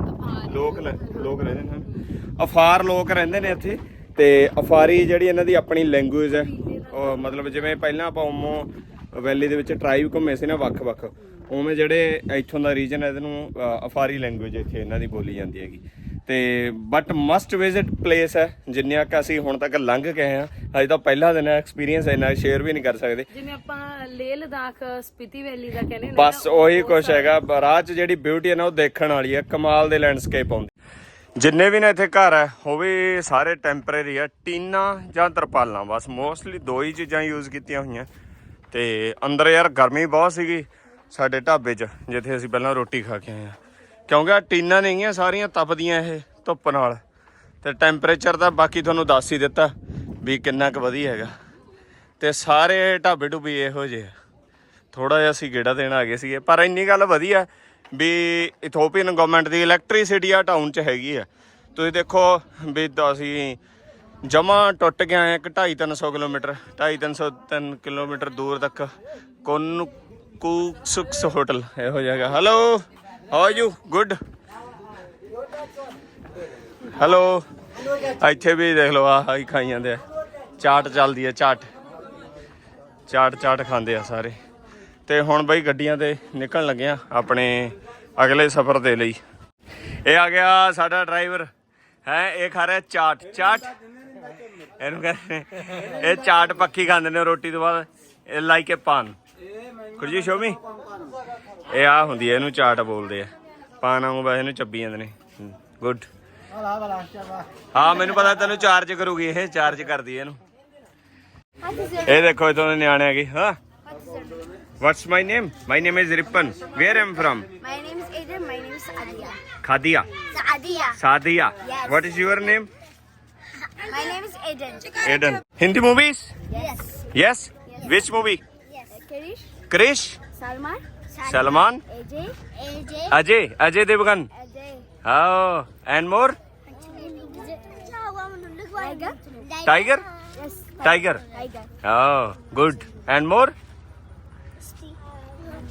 ਲੋਕ ਲੋਕ ਰਹਿੰਦੇ ਨੇ। ਅਫਾਰ ਲੋਕ ਰਹਿੰਦੇ ਨੇ ਇੱਥੇ। ਤੇ ਅਫਾਰੀ ਜਿਹੜੀ ਇਹਨਾਂ ਦੀ ਆਪਣੀ ਲੈਂਗੁਏਜ ਹੈ ਉਹ ਮਤਲਬ ਜਿਵੇਂ ਪਹਿਲਾਂ ਆਪਾਂ ਓਮੋ ਵੈਲੀ ਦੇ ਵਿੱਚ ਟ੍ਰਾਈਬ ਘੁੰਮੇ ਸੀ ਨਾ ਵੱਖ-ਵੱਖ। ਉਵੇਂ ਜਿਹੜੇ ਇੱਥੋਂ ਦਾ ਰੀਜਨ ਹੈ ਇਹਨੂੰ ਅਫਾਰੀ ਲੈਂਗੁਏਜ ਇੱਥੇ ਇਹਨਾਂ ਦੀ ਬੋਲੀ ਜਾਂਦੀ ਹੈਗੀ। ਤੇ ਬਟ ਮਸਟ ਵਿਜ਼ਿਟ ਪਲੇਸ ਹੈ ਜਿੰਨਿਆਂ ਕ ਅਸੀਂ ਹੁਣ ਤੱਕ ਲੰਘ ਗਏ ਆ ਅਜੇ ਤਾਂ ਪਹਿਲਾ ਦਿਨ ਹੈ ਐਕਸਪੀਰੀਅੰਸ ਇੰਨਾ ਸ਼ੇਅਰ ਵੀ ਨਹੀਂ ਕਰ ਸਕਦੇ। ਜਿਵੇਂ ਆਪਾਂ ਲੇਹ ਲਦਾਖ ਸਪੀਤੀ ਵੈਲੀ ਦਾ ਕਹਿੰਦੇ ਨੇ ਬਸ ਉਹੀ ਕੁਛ ਹੈਗਾ ਰਾਹ 'ਚ ਜਿਹੜੀ ਬਿਊਟੀ ਹੈ ਨਾ ਉਹ ਦੇਖਣ ਵਾਲੀ ਹੈ ਕਮਾਲ ਦੇ ਲੈਂਡਸਕੇਪ ਆਉਂਦੇ। ਜਿੰਨੇ ਵੀ ਨੇ ਇੱਥੇ ਘਰ ਹੈ ਉਹ ਵੀ ਸਾਰੇ ਟੈਂਪਰੇਰੀ ਆ ਟੀਨਾ ਜਾਂ ਤਰਪਾਲਾਂ ਬਸ ਮੋਸਟਲੀ ਦੋ ਹੀ ਚੀਜ਼ਾਂ ਯੂਜ਼ ਕੀਤੀਆਂ ਹੋਈਆਂ। ਤੇ ਅੰਦਰ ਯਾਰ ਗਰਮੀ ਬਹੁਤ ਸੀਗੀ ਸਾਡੇ ਢਾਬੇ 'ਚ ਜਿੱਥੇ ਅਸੀਂ ਪਹਿਲਾਂ ਰੋਟੀ ਖਾ ਕੇ ਆਏ ਆ ਕਿਉਂਕਿ ਆ ਟੀਨਾਂ ਨੇਗੀਆਂ ਸਾਰੀਆਂ ਤਪਦੀਆਂ ਇਹ ਧੁੱਪ ਨਾਲ। ਤੇ ਟੈਂਪਰੇਚਰ ਤਾਂ ਬਾਕੀ ਤੁਹਾਨੂੰ ਦੱਸ ਹੀ ਦਿੱਤਾ ਵੀ ਕਿੰਨਾ ਕੁ ਵਧੀਆ ਹੈਗਾ। ਤੇ ਸਾਰੇ ਢਾਬੇ ਢੁੱਬੀ ਇਹੋ ਜਿਹੇ ਆ। ਥੋੜਾ ਜਿਹਾ ਅਸੀਂ ਗੇੜਾ ਦੇਣ ਆ ਗਏ ਸੀਗੇ, ਪਰ ਇੰਨੀ ਗੱਲ ਵਧੀਆ ਵੀ ਇਥੋਪੀਅਨ ਗਵਰਨਮੈਂਟ ਦੀ ਇਲੈਕਟ੍ਰਿਸਿਟੀ ਆ ਟਾਊਨ 'ਚ ਹੈਗੀ ਆ। ਤੁਸੀਂ ਦੇਖੋ ਵੀ ਅਸੀਂ ਜਮਾ ਟੁੱਟ ਕੇ ਆਏ 2.5 300 ਕਿਲੋਮੀਟਰ 2.5 300 3 ਕਿਲੋਮੀਟਰ ਦੂਰ ਤੱਕ। ਕੋਨ ਕੁਕਸੁਕਸ ਹੋਟਲ ਇਹੋ ਜਗ੍ਹਾ hello how are you good hello ਇੱਥੇ ਵੀ ਦੇਖ ਲਓ, ਆਹ ਹੀ ਖਾਈ ਜਾਂਦੇ ਆ। ਚਾਟ ਚੱਲਦੀ ਆ, ਚਾਟ। ਚਾਟ ਚਾਟ ਖਾਂਦੇ ਆ ਸਾਰੇ। ਤੇ ਹੁਣ ਬਈ ਗੱਡੀਆਂ ਤੇ ਨਿਕਲਣ ਲੱਗੇ ਆ ਆਪਣੇ ਅਗਲੇ ਸਫ਼ਰ ਦੇ ਲਈ। ਇਹ ਆ ਗਿਆ ਸਾਡਾ ਡਰਾਈਵਰ। ਹੈ, ਇਹ ਖਾ ਰਿਹਾ ਚਾਟ। ਚਾਟ? ਇਹਨੂੰ ਕਹਿੰਦੇ ਇਹ ਚਾਟ ਪੱਕੀ ਖਾਂਦੇ ਨੇ ਰੋਟੀ ਤੋਂ ਬਾਅਦ। ਇਹ ਲਾਈਕ ਏ ਪਾਨ। ਕੁਝ ਸ਼ੋਮੀ? ਇਹ ਆ ਹੁੰਦੀ ਹੈ ਇਹਨੂੰ ਚਾਟ ਬੋਲਦੇ ਆ ਪਾਨ ਵਾਂਗੂ ਵੈਸੇ ਇਹਨੂੰ ਚੱਬੀ ਜਾਂਦੇ ਨੇ ਗੁੱਡ. ਹਾਂ ਮੈਨੂੰ ਪਤਾ ਤੈਨੂੰ ਚਾਰਜ ਕਰੂਗੀ ਇਹ ਚਾਰਜ ਕਰਦੀ ਹੈ ਇਹਨੂੰ ਇਹ ਦੇਖੋ ਇਤੋਂ ਦੇ ਨਿਆਣੇ ਹੈਗੇ ਹਾਂ what's my name my name is Ripan where am from My name is Aiden. My name is Saadia. ਖਾਦੀਆ. Saadia Yes. What is your name My name is Aiden. Aiden Hindi movies Yes. Yes which movie Yes. Kirish. Krish Salman. Salman. AJ. AJ. Ajay Ajay Devgan Ajay. How and more Tiger. Tiger Yes. Tiger Tiger. Oh, good. And more?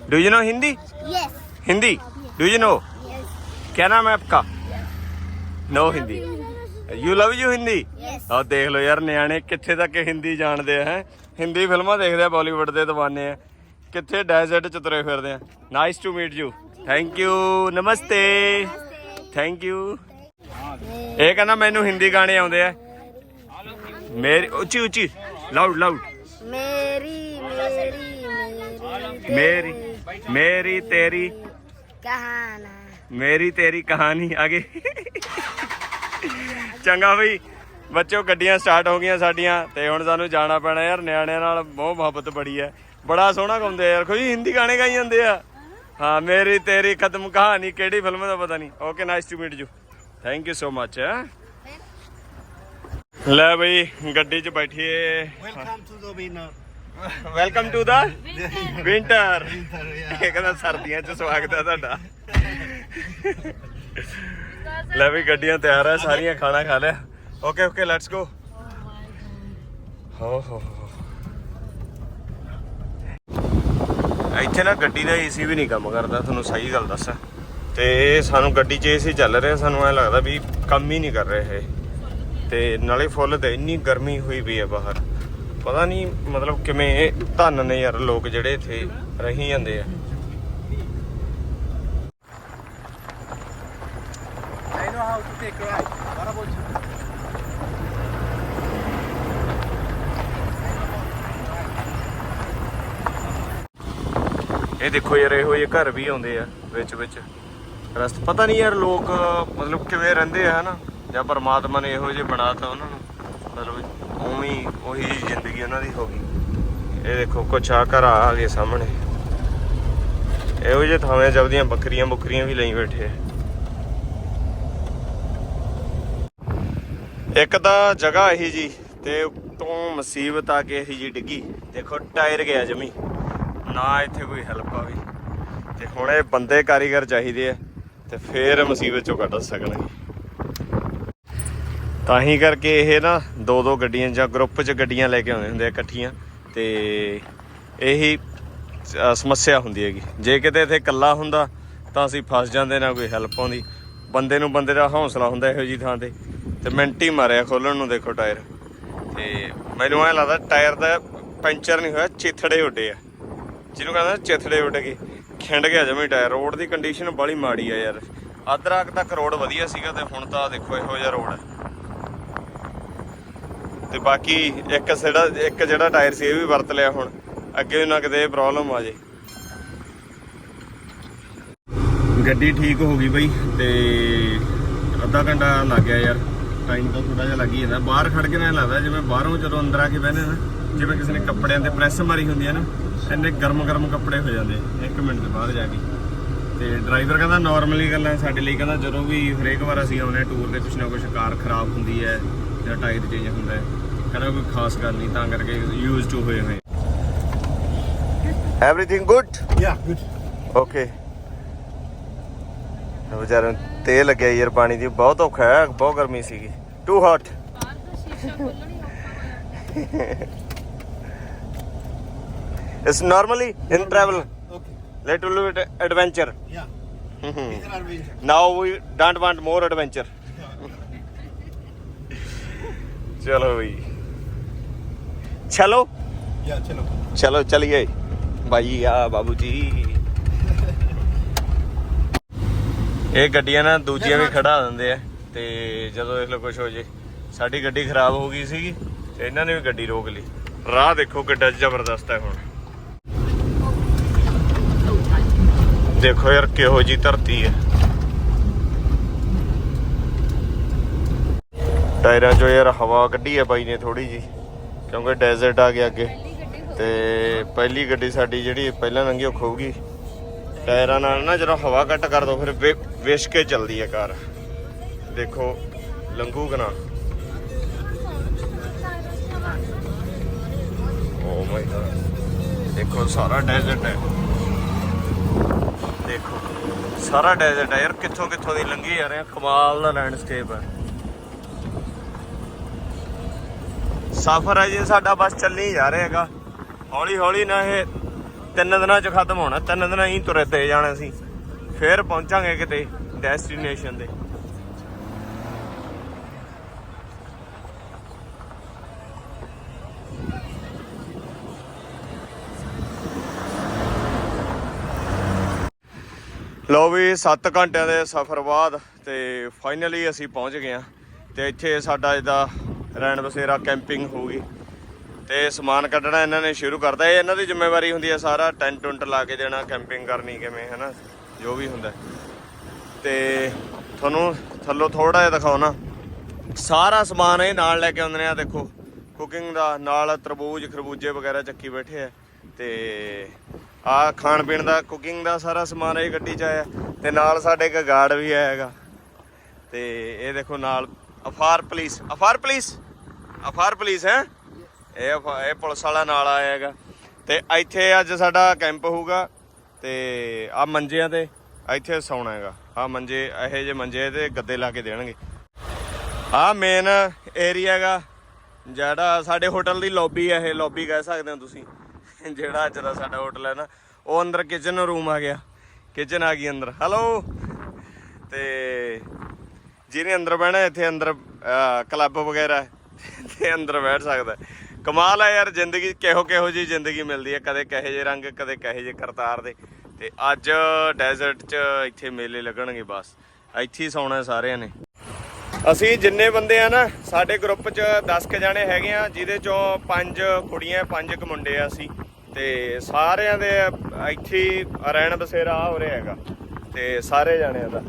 Do you know Hindi? Yes. Hindi? Do you know? Yes. क्या नाम है आपका? No Hindi. You love you Hindi? Yes. ਆਹ ਦੇਖ ਲਓ ਯਾਰ ਨਿਆਣੇ ਕਿੱਥੇ ਤੱਕ ਹਿੰਦੀ ਜਾਣਦੇ ਆ ਹੈ ਹਿੰਦੀ ਫਿਲਮਾਂ ਦੇਖਦੇ ਆ ਬਾਲੀਵੁੱਡ ਦੇ ਦੀਵਾਨੇ ਆ ਕਿੱਥੇ ਡੈਜ਼ਰਟ ਚ ਤੁਰੇ ਫਿਰਦੇ ਆ। Nice to meet you thank you namaste thank you ਇਹ ਕਹਿੰਦਾ ਮੈਨੂੰ ਹਿੰਦੀ ਗਾਣੇ ਆਉਂਦੇ ਆ। ਮੇਰੀ ਉੱਚੀ ਉੱਚੀ। ਲਾਊਡ ਲਾਊਡ ਮੇਰੀ ਮੇਰੀ ਮੇਰੀ ਮੇਰੀ ਤੇਰੀ ਕਹਾਣਾ। ਮੇਰੀ ਤੇਰੀ ਕਹਾਣੀ ਆਗੇ। ਚੰਗਾ ਬਈ। ਬੱਚੋ ਗੱਡੀਆਂ ਸਟਾਰਟ ਹੋ ਗਈਆਂ ਸਾਡੀਆਂ ਤੇ ਹੁਣ ਸਾਨੂੰ ਜਾਣਾ ਪੈਣਾ ਯਾਰ। ਨਿਆਣਿਆਂ ਨਾਲ ਬਹੁਤ ਮੁਹੱਬਤ ਬੜੀ ਹੈ। ਬੜਾ ਸੋਹਣਾ ਗਾਉਂਦੇ ਯਾਰ ਕੋਈ ਹਿੰਦੀ ਗਾਣੇ ਗਾਈ ਜਾਂਦੇ ਆ। ਹਾਂ ਮੇਰੀ ਤੇਰੀ ਖਤਮ ਕਹਾਣੀ ਕਿਹੜੀ ਫਿਲਮ ਦਾ ਪਤਾ ਨਹੀਂ। Okay nice to meet you thank you so much ਲੈ ਬਈ ਗੱਡੀ 'ਚ ਬੈਠੀਏ। Welcome to the winner. Welcome to the winter ਇਹ ਕਹਿੰਦਾ ਸਰਦੀਆਂ 'ਚ ਸਵਾਗਤ ਹੈ ਤੁਹਾਡਾ। ਲੈ ਵੀ ਗੱਡੀਆਂ ਤਿਆਰ ਆ ਸਾਰੀਆਂ ਖਾਣਾ ਖਾ ਲਿਆ। ਓਕੇ ਓਕੇ ਲੈਟਸ ਗੋ ਹੋ ਹੋ ਹੋ। ਇੱਥੇ ਨਾ ਗੱਡੀ ਦਾ ਏਸੀ ਵੀ ਨਹੀਂ ਕੰਮ ਕਰਦਾ, ਤੁਹਾਨੂੰ ਸਹੀ ਗੱਲ ਦੱਸਾਂ। ਤੇ ਸਾਨੂੰ ਗੱਡੀ 'ਚ ਏਸੀ ਚੱਲ ਰਿਹਾ, ਸਾਨੂੰ ਐ ਲੱਗਦਾ ਵੀ ਕੰਮ ਹੀ ਨਹੀਂ ਕਰ ਰਿਹਾ ਇਹ। ਤੇ ਨਾਲੇ ਫੁੱਲ ਤੇ ਇੰਨੀ ਗਰਮੀ ਹੋਈ ਪਈ ਹੈ ਬਾਹਰ। ਪਤਾ ਨਹੀਂ ਮਤਲਬ ਕਿਵੇਂ ਧੰਨ ਨੇ ਯਾਰ ਲੋਕ ਜਿਹੜੇ ਇੱਥੇ ਰਹੀ ਜਾਂਦੇ ਆ। I know how to take right. What about you? ਇਹ ਦੇਖੋ ਯਾਰ, ਇਹੋ ਜਿਹੇ ਘਰ ਵੀ ਆਉਂਦੇ ਆ ਵਿੱਚ ਵਿੱਚ। ਰਸਤ, ਪਤਾ ਨਹੀਂ ਯਾਰ ਲੋਕ, ਮਤਲਬ ਕਿਵੇਂ ਰਹਿੰਦੇ ਆ, ਹਨਾ? ਜਾਂ ਪਰਮਾਤਮਾ ਨੇ ਇਹੋ ਜਿਹੇ ਬਣਾਤਾ ਉਹਨਾਂ ਨੂੰ। ਮਤਲਬ ਉਵੇਂ ਹੀ ਉਹੀ ਜ਼ਿੰਦਗੀ ਉਹਨਾਂ ਦੀ ਹੋ ਗਈ। ਇਹ ਦੇਖੋ, ਕੁਛ ਆ ਘਰ ਆ ਗਏ ਸਾਹਮਣੇ। ਇਹੋ ਜਿਹੇ ਥਾਵੇਂ ਜਬਦੀਆਂ ਬੱਕਰੀਆਂ, ਬੁੱਕਰੀਆਂ ਵੀ ਲਈ ਬੈਠੇ ਆ। ਇੱਕ ਤਾਂ ਜਗ੍ਹਾ ਇਹੀ ਜੀ, ਤੇ ਉਤੋਂ ਮੁਸੀਬਤ ਆ ਕੇ ਇਹੀ ਜੀ ਡਿੱਗੀ। ਦੇਖੋ, ਟਾਇਰ ਗਿਆ ਜਮੀ। ਨਾ ਇੱਥੇ ਕੋਈ ਹੈਲਪ ਆਵੇ। ਤੇ ਹੁਣ ਇਹ ਬੰਦੇ ਕਾਰੀਗਰ ਚਾਹੀਦੇ ਆ, ਤੇ ਫੇਰ ਮੁਸੀਬਤ ਚੋਂ ਕੱਢ ਸਕਣਗੇ। ਤਾਂ ਹੀ ਕਰਕੇ ਇਹ ਨਾ ਦੋ ਦੋ ਗੱਡੀਆਂ ਜਾਂ ਗਰੁੱਪ 'ਚ ਗੱਡੀਆਂ ਲੈ ਕੇ ਆਉਂਦੇ ਹੁੰਦੇ ਆ ਇਕੱਠੀਆਂ, ਤੇ ਇਹੀ ਸਮੱਸਿਆ ਹੁੰਦੀ ਹੈਗੀ। ਜੇ ਕਿਤੇ ਇੱਥੇ ਇਕੱਲਾ ਹੁੰਦਾ, ਤਾਂ ਅਸੀਂ ਫਸ ਜਾਂਦੇ ਨਾ ਕੋਈ ਹੈਲਪ ਆਉਂਦੀ। ਬੰਦੇ ਨੂੰ ਬੰਦੇ ਦਾ ਹੌਸਲਾ ਹੁੰਦਾ ਇਹੋ ਜੀ ਥਾਂ ਤੇ। ਤੇ ਮਿੰਟ ਹੀ ਮਾਰਿਆ ਖੋਲਣ ਨੂੰ, ਦੇਖੋ ਟਾਇਰ। ਤੇ ਮੈਨੂੰ ਐ ਲੱਗਦਾ ਟਾਇਰ ਦਾ ਪੈਂਚਰ ਨਹੀਂ ਹੋਇਆ, ਚਿੱਥੜੇ ਉੱਡੇ ਆ। ਜਿਹਨੂੰ ਕਹਿੰਦਾ ਚਿੱਥੜੇ ਉੱਡ ਗਏ ਖਿੰਡ ਗਿਆ ਜਮੇ ਟਾਇਰ। ਰੋਡ ਦੀ ਕੰਡੀਸ਼ਨ ਬੜੀ ਮਾੜੀ ਆ ਯਾਰ। ਅਦਰਾਕ ਤੱਕ ਰੋਡ ਵਧੀਆ ਸੀਗਾ ਤੇ ਹੁਣ ਤਾਂ ਦੇਖੋ ਇਹੋ ਜਿਹਾ ਰੋਡ ਹੈ ਤੇ ਬਾਕੀ ਇੱਕ ਜਿਹੜਾ ਇੱਕ ਜਿਹੜਾ ਟਾਇਰ ਸੀ ਇਹ ਵੀ ਵਰਤ ਲਿਆ ਹੁਣ। ਅੱਗੇ ਨਾ ਕਿਤੇ ਪ੍ਰੋਬਲਮ ਆ ਜੇ। ਗੱਡੀ ਠੀਕ ਹੋ ਗਈ ਬਈ ਤੇ ਅੱਧਾ ਘੰਟਾ ਲੱਗ ਗਿਆ ਯਾਰ। ਟਾਈਮ ਤਾਂ ਥੋੜਾ ਜਿਹਾ ਲੱਗ ਹੀ ਜਾਂਦਾ। ਬਾਹਰ ਖੜ ਕੇ ਨਾ ਲੱਗਦਾ ਜਿਵੇਂ ਬਾਹਰੋਂ ਜਦੋਂ ਅੰਦਰ ਆ ਕੇ ਬਹਿਨੇ ਨਾ। ਜਿਵੇਂ ਕਿਸੇ ਨੇ ਕੱਪੜਿਆਂ ਤੇ ਪ੍ਰੈਸ ਮਾਰੀ ਹੁੰਦੀ ਹੈ ਨਾ ਇੰਨੇ ਗਰਮ ਗਰਮ ਕੱਪੜੇ ਹੋ ਜਾਂਦੇ ਇੱਕ ਮਿੰਟ ਦੇ ਬਾਅਦ ਜਾ ਕੇ। ਤੇ ਡਰਾਈਵਰ ਕਹਿੰਦਾ ਨਾਰਮਲੀ ਗੱਲਾਂ ਸਾਡੇ ਲਈ ਕਹਿੰਦਾ ਜਦੋਂ ਵੀ ਹਰੇਕ ਵਾਰ ਅਸੀਂ ਆਉਂਦੇ ਟੂਰ ਤੇ ਕੁਛ ਨਾ ਕੁਛ ਕਾਰ ਖਰਾਬ ਹੁੰਦੀ ਹੈ ਜਾਂ ਟਾਇਰ ਚੇਂਜ ਹੁੰਦਾ ਹੈ ਕਹਿੰਦਾ ਕੋਈ ਖਾਸ ਗੱਲ ਨਹੀਂ ਤਾਂ ਕਰਕੇ ਯੂਜ਼ ਟੂ ਹੋਏ ਹੋਏ। Everything good Yeah, good. Okay ਵਿਚਾਰੇ ਨੂੰ ਤੇ ਲੱਗਿਆ ਯਾਰ ਪਾਣੀ ਦੀ ਬਹੁਤ ਔਖਾ ਹੈ ਬਹੁਤ ਗਰਮੀ ਸੀਗੀ। ਟੂ ਹੌਟ ਬਾਹਰ ਦਾ ਸ਼ੀਸ਼ਾ ਖੋਲਣਾ ਹੀ ਔਖਾ ਹੋਇਆ। It's normally in travel Okay. Little bit adventure Yeah. These are adventure. Now we more adventure ਚਲੋ ਬਈ ਚਲੋ Yeah, chalo. ਚਲੋ ਚਲੀਏ ਭਾਈ ਆ ਬਾਬੂ ਜੀ ਇਹ ਗੱਡੀਆਂ ਨਾ ਦੂਜੀਆਂ ਵੀ ਖੜਾ ਦਿੰਦੇ ਆ ਤੇ ਜਦੋਂ ਦੇਖ ਲਓ ਕੁਝ ਹੋ ਜੇ ਸਾਡੀ ਗੱਡੀ ਖਰਾਬ ਹੋ ਗਈ ਸੀਗੀ ਤੇ ਇਹਨਾਂ ਨੇ ਵੀ ਗੱਡੀ ਰੋਕ ਲਈ ਰਾਹ ਦੇਖੋ ਕਿੱਡਾ ਜ਼ਬਰਦਸਤ ਹੈ ਹੁਣ ਦੇਖੋ ਯਾਰ ਕਿਹੋ ਜੀ ਧਰਤੀ ਹੈ। ਟਾਇਰਾਂ 'ਚੋਂ ਯਾਰ ਹਵਾ ਕੱਢੀ ਹੈ ਬਾਈ ਨੇ ਥੋੜੀ ਜੀ ਕਿਉਂਕਿ ਡੈਜ਼ਰਟ ਆ ਗਿਆ ਅੱਗੇ। ਤੇ ਪਹਿਲੀ ਗੱਡੀ ਸਾਡੀ ਜਿਹੜੀ ਪਹਿਲਾਂ ਲੰਘੀ ਉਹ ਖੋਊਗੀ। ਟਾਇਰਾਂ ਨਾਲ ਨਾ ਜਦੋਂ ਹਵਾ ਕੱਟ ਕਰ ਦੋ, ਫਿਰ ਵਿ- ਕੇ ਚੱਲਦੀ ਹੈ ਕਾਰ। ਦੇਖੋ ਲੰਘੂ ਕਿ ਨਾ। ਓ ਮਾਈ ਗॉड ਦੇਖੋ, ਸਾਰਾ ਡੈਜ਼ਰਟ ਹੈ। ਦੇਖੋ। ਸਾਰਾ ਡੈਜ਼ਰਟ ਹੈ ਯਾਰ, ਕਿੱਥੋਂ ਕਿੱਥੋਂ ਦੀ ਲੰਘੀ ਜਾ ਰਹੇ ਆ। ਕਮਾਲ ਦਾ ਲੈਂਡਸਕੇਪ ਹੈ ਸਫ਼ਰ ਹੈ ਜੀ, ਸਾਡਾ ਬਸ ਚੱਲੀ ਜਾ ਰਿਹਾ ਹੈਗਾ। ਹੌਲੀ ਹੌਲੀ ਨਾ ਇਹ ਤਿੰਨ ਦਿਨਾਂ ਚ ਖਤਮ ਹੋਣਾ, ਤਿੰਨ ਦਿਨਾਂ ਹੀ ਤੁਰੇ ਤੇ ਜਾਣਾ ਸੀ ਫੇਰ ਪਹੁੰਚਾਂਗੇ ਕਿਤੇ ਡੈਸਟੀਨੇਸ਼ਨ ਤੇ। ਲੋ ਵੀ 7 ਘੰਟਿਆਂ ਦੇ ਸਫ਼ਰ ਬਾਅਦ ਤੇ ਫਾਈਨਲੀ ਅਸੀਂ ਪਹੁੰਚ ਗਏ ਹਾਂ ਤੇ ਇੱਥੇ ਸਾਡਾ ਇਹਦਾ ਰੈਣ ਬਸੇਰਾ ਕੈਂਪਿੰਗ ਹੋਊਗੀ ਤੇ ਸਮਾਨ ਕੱਢਣਾ ਇਹਨਾਂ ਨੇ ਸ਼ੁਰੂ ਕਰਤਾ। ਇਹ ਇਹਨਾਂ ਦੀ ਜ਼ਿੰਮੇਵਾਰੀ ਹੁੰਦੀ ਹੈ ਸਾਰਾ ਟੈਂਟ ਟੁੰਟ ਲਾ ਕੇ ਦੇਣਾ ਕੈਂਪਿੰਗ ਕਰਨੀ ਕਿਵੇਂ ਹੈ ਨਾ ਜੋ ਵੀ ਹੁੰਦਾ। ਤੇ ਤੁਹਾਨੂੰ ਥੱਲੋਂ ਥੋੜਾ ਜਿਹਾ ਦਿਖਾਉਣਾ। ਸਾਰਾ ਸਮਾਨ ਇਹ ਨਾਲ ਲੈ ਕੇ ਆਉਂਦੇ ਨੇ ਆ ਦੇਖੋ। ਕੁਕਿੰਗ ਦਾ ਨਾਲ ਤਰਬੂਜ, ਖਰਬੂਜੇ ਵਗੈਰਾ ਚੱਕੀ ਬੈਠੇ ਆ। ਤੇ ਆ ਖਾਣ ਪੀਣ ਦਾ ਕੁਕਿੰਗ ਦਾ ਸਾਰਾ ਸਮਾਨ ਇਹ ਗੱਡੀ 'ਚ ਆਇਆ। ਤੇ ਨਾਲ ਸਾਡੇ ਇੱਕ ਗਾਰਡ ਵੀ ਆਇਆ ਹੈਗਾ। ਤੇ ਇਹ ਦੇਖੋ ਨਾਲ, Afar police. Afar police? Afar police, ਹੈ? ਇਹ ਅਫਾ- ਇਹ ਪੁਲਿਸ ਵਾਲਾ ਨਾਲ ਆਇਆ ਹੈਗਾ। ਤੇ ਇੱਥੇ ਅੱਜ ਸਾਡਾ ਕੈਂਪ ਹੋਊਗਾ। ਤੇ ਆ ਮੰਜਿਆਂ ਤੇ, ਇੱਥੇ ਸੌਣਾ ਹੈਗਾ। ਆ ਮੰਜੇ, ਇਹੋ ਜਿਹੇ ਮੰਜੇ ਤੇ ਗੱਦੇ ਲਾ ਕੇ ਦੇਣਗੇ। ਆ ਮੇਨ ਏਰੀਆ ਹੈਗਾ, ਜਿਹੜਾ ਸਾਡੇ ਹੋਟਲ ਦੀ ਲੌਬੀ ਹੈ ਇਹ ਲੌਬੀ ਕਹਿ ਸਕਦੇ ਹੋ ਤੁਸੀਂ। ਜਿਹੜਾ ਅੱਜ ਦਾ ਸਾਡਾ ਹੋਟਲ ਹੈ ਨਾ ਉਹ ਅੰਦਰ ਕਿਚਨ ਰੂਮ ਆ ਗਿਆ। ਕਿਚਨ ਆ ਗਈ ਅੰਦਰ। ਹੈਲੋ ਤੇ ਜਿਹਨੇ ਅੰਦਰ ਬਹਿਣਾ ਇੱਥੇ ਅੰਦਰ ਕਲੱਬ ਵਗੈਰਾ ਹੈ, ਤੇ ਅੰਦਰ ਬੈਠ ਸਕਦਾ ਕਮਾਲ ਹੈ ਯਾਰ ਜ਼ਿੰਦਗੀ ਕਿਹੋ ਕਿਹੋ ਜੀ ਜ਼ਿੰਦਗੀ ਮਿਲਦੀ ਹੈ ਕਦੇ ਕਹੇ ਜੇ ਰੰਗ ਕਦੇ ਕਹੇ ਜੇ ਕਰਤਾਰ ਦੇ। ਤੇ ਅੱਜ ਡੈਜ਼ਰਟ 'ਚ ਇੱਥੇ ਮੇਲੇ ਲੱਗਣਗੇ ਬਸ। ਇੱਥੇ ਹੀ ਸੌਣਾ ਸਾਰਿਆਂ ਨੇ। ਅਸੀਂ ਜਿੰਨੇ ਬੰਦੇ ਆ ਨਾ ਸਾਡੇ ਗਰੁੱਪ 'ਚ 10 ਕ ਜਾਣੇ ਹੈਗੇ ਆ ਜਿਹਦੇ ਚੋਂ ਪੰਜ ਕੁੜੀਆਂ ਪੰਜ ਕ ਮੁੰਡੇ ਆ ਅਸੀਂ। ਤੇ ਸਾਰਿਆਂ ਦੇ ਇੱਥੇ ਰਹਿਣ ਬਸੇਰਾ ਹੋ ਰਿਹਾ ਹੈਗਾ। ਤੇ ਸਾਰੇ ਜਾਣਿਆਂ ਦਾ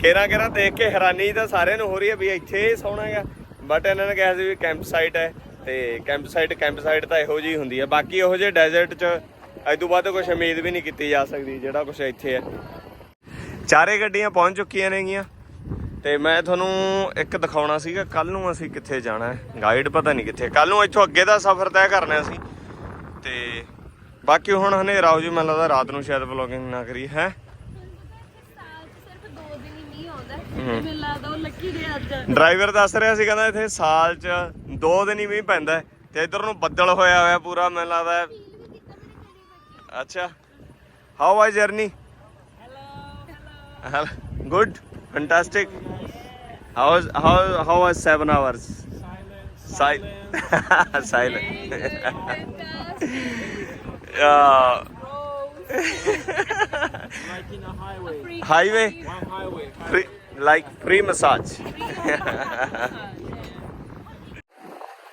ਕਿਹੜਾ ਕਿਹੜਾ ਦੇਖ ਕੇ ਹੈਰਾਨੀ ਤਾਂ ਸਾਰਿਆਂ ਨੂੰ ਹੋ ਰਹੀ ਹੈ ਵੀ ਇੱਥੇ ਹੀ ਸੌਣਾ ਹੈਗਾ। ਬਟ ਇਹਨਾਂ ਨੇ ਕਿਹਾ ਸੀ ਵੀ ਕੈਂਪ ਸਾਈਟ ਹੈ ਤੇ ਕੈਂਪ ਸਾਈਟ ਕੈਂਪ ਸਾਈਟ ਤਾਂ ਇਹੋ ਜਿਹੀ ਹੁੰਦੀ ਹੈ। ਬਾਕੀ ਇਹੋ ਜਿਹੇ ਡੈਜ਼ਰਟ 'ਚ ਅੱਜ ਤੋਂ ਬਾਅਦ ਕੁਝ ਉਮੀਦ ਵੀ ਨਹੀਂ ਕੀਤੀ ਜਾ ਸਕਦੀ, ਜਿਹੜਾ ਕੁਝ ਇੱਥੇ ਹੈ। ਚਾਰੇ ਗੱਡੀਆਂ ਪਹੁੰਚ ਚੁੱਕੀਆਂ ਨੇਗੀਆਂ। ਤੇ ਮੈਂ ਤੁਹਾਨੂੰ ਇੱਕ ਦਿਖਾਉਣਾ ਸੀਗਾ ਕੱਲ ਨੂੰ ਅਸੀਂ ਕਿੱਥੇ ਜਾਣਾ ਹੈ। ਗਾਈਡ ਪਤਾ ਨਹੀਂ ਕਿੱਥੇ। ਕੱਲ ਨੂੰ ਇੱਥੋਂ ਅੱਗੇ ਦਾ ਸਫ਼ਰ ਤੈਅ ਕਰਨਾ ਸੀ ਤੇ ਬਾਕੀ ਹੁਣ ਹਨੇਰਾ ਹੋ ਜੀ ਮੈਨੂੰ ਲੱਗਦਾ ਰਾਤ ਨੂੰ ਸ਼ਾਇਦ ਵਲੌਗਿੰਗ ਨਾ ਕਰੀ ਹੈ? ਡਰਾਈਵਰ ਦੱਸ ਰਿਹਾ ਸੀ ਕਹਿੰਦਾ ਇੱਥੇ ਸਾਲ 'ਚ ਦੋ ਦਿਨ ਹੀ ਮੀਂਹ ਪੈਂਦਾ ਤੇ ਇਧਰ ਨੂੰ ਬੱਦਲ ਹੋਇਆ ਹੋਇਆ ਪੂਰਾ ਮੈਨੂੰ ਲੱਗਦਾ। ਅੱਛਾ। How was journey hello good fantastic how how how was 7 hours silent silent yeah uh, Like in a highway. Highway One highway. free, like, free massage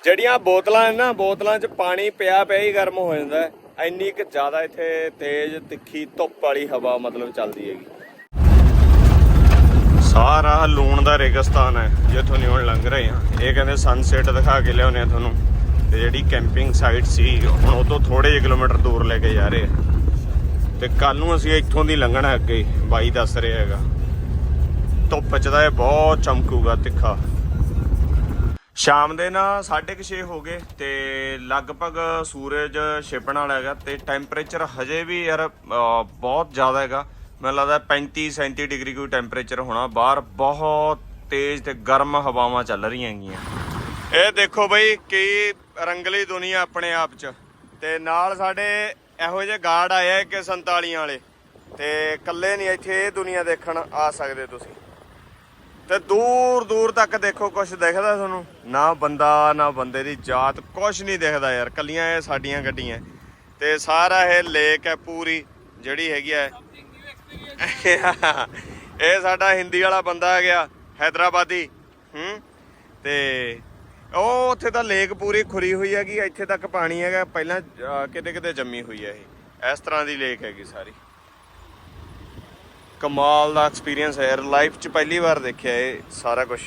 ਜਿਹੜੀਆਂ ਬੋਤਲਾਂ ਨੇ ਨਾ, ਬੋਤਲਾਂ 'ਚ ਪਾਣੀ ਪਿਆ ਪਿਆ ਹੀ ਗਰਮ ਹੋ ਜਾਂਦਾ ਹੈ ਇੰਨੀ ਕਿ ਜ਼ਿਆਦਾ ਇੱਥੇ ਤੇਜ਼, ਤਿੱਖੀ ਧੁੱਪ ਵਾਲੀ ਹਵਾ ਮਤਲਬ ਚੱਲਦੀ ਹੈਗੀ ਸਾਰਾ ਲੂਣ ਦਾ ਰੇਗਿਸਤਾਨ ਹੈ, ਜਿੱਥੋਂ ਨਹੀਂ ਹੁਣ ਲੰਘ ਰਹੇ ਆ ਇਹ ਕਹਿੰਦੇ ਸਨਸੈਟ ਦਿਖਾ ਕੇ ਲਿਆਉਨੇ ਆ ਤੁਹਾਨੂੰ ਤੇ ਜਿਹੜੀ ਕੈਂਪਿੰਗ ਸਾਈਟ ਸੀ ਹੁਣ ਉਹ ਤੋਂ ਥੋੜੇ ਜਿਹੇ ਕਿਲੋਮੀਟਰ ਦੂਰ ਲੈ ਕੇ ਜਾ ਰਹੇ ਆ। ਤੇ ਕੱਲ ਨੂੰ ਅਸੀਂ ਇੱਥੋਂ ਦੀ ਲੰਘਣਾ ਅੱਗੇ, ਬਾਈ ਦੱਸ ਰਿਹਾ ਹੈਗਾ। ਧੁੱਪ ਚ ਤਾਂ ਇਹ ਬਹੁਤ ਚਮਕੂਗਾ ਤਿੱਖਾ। ਸ਼ਾਮ ਦੇ ਨਾ 6:30 ਹੋ ਗਏ ਤੇ ਲਗਭਗ ਸੂਰਜ ਛਿਪਣ ਵਾਲਾ ਹੈਗਾ ਤੇ ਟੈਂਪਰੇਚਰ ਹਜੇ ਵੀ ਯਾਰ ਬਹੁਤ ਜ਼ਿਆਦਾ ਹੈਗਾ। ਮੈਨੂੰ ਲੱਗਦਾ 35 37 ਡਿਗਰੀ ਕੋਈ ਟੈਂਪਰੇਚਰ ਹੋਣਾ। ਬਾਹਰ ਬਹੁਤ ਤੇਜ਼ ਤੇ ਗਰਮ ਹਵਾਵਾਂ ਚੱਲ ਰਹੀਆਂ ਹੈਗੀਆਂ। ਇਹ ਦੇਖੋ ਬਈ, ਕਿ ਰੰਗਲੀ ਦੁਨੀਆ ਆਪਣੇ ਆਪ 'ਚ। ਤੇ ਨਾਲ ਸਾਡੇ ਇਹੋ ਜਿਹੇ ਗਾਰਡ ਆਏ ਕਿ 47 ਵਾਲੇ। ਤੇ ਇਕੱਲੇ ਨਹੀਂ ਇੱਥੇ ਇਹ ਦੁਨੀਆ ਦੇਖਣ ਆ ਸਕਦੇ ਤੁਸੀਂ। ਤੇ ਦੂਰ ਦੂਰ ਤੱਕ ਦੇਖੋ ਕੁਝ ਦਿਖਦਾ ਤੁਹਾਨੂੰ। ਨਾ ਬੰਦਾ, ਨਾ ਬੰਦੇ ਦੀ ਜਾਤ ਕੁਝ ਨਹੀਂ ਦਿਖਦਾ ਯਾਰ। ਕੱਲੀਆਂ ਇਹ ਸਾਡੀਆਂ ਗੱਡੀਆਂ। ਤੇ ਸਾਰਾ ਇਹ ਲੇਕ ਹੈ ਪੂਰੀ, ਜਿਹੜੀ ਹੈਗੀ ਹੈ। ਇਹ ਸਾਡਾ ਹਿੰਦੀ ਵਾਲਾ ਬੰਦਾ ਆ ਗਿਆ, ਹੈਦਰਾਬਾਦੀ। ਹੂੰ? ਤੇ ਉਹ ਉੱਥੇ ਤਾਂ ਲੇਕ ਪੂਰੀ ਖੁਰੀ ਹੋਈ ਹੈਗੀ, ਇੱਥੇ ਤੱਕ ਪਾਣੀ ਹੈਗਾ, ਪਹਿਲਾਂ ਕਿਤੇ ਕਿਤੇ ਜੰਮੀ ਹੋਈ ਹੈ ਇਹ। ਇਸ ਤਰ੍ਹਾਂ ਦੀ ਲੇਕ ਹੈਗੀ ਸਾਰੀ। ਕਮਾਲ ਦਾ ਐਕਸਪੀਰੀਅੰਸ ਹੈ ਲਾਈਫ 'ਚ ਪਹਿਲੀ ਵਾਰ ਦੇਖਿਆ ਇਹ ਸਾਰਾ ਕੁਝ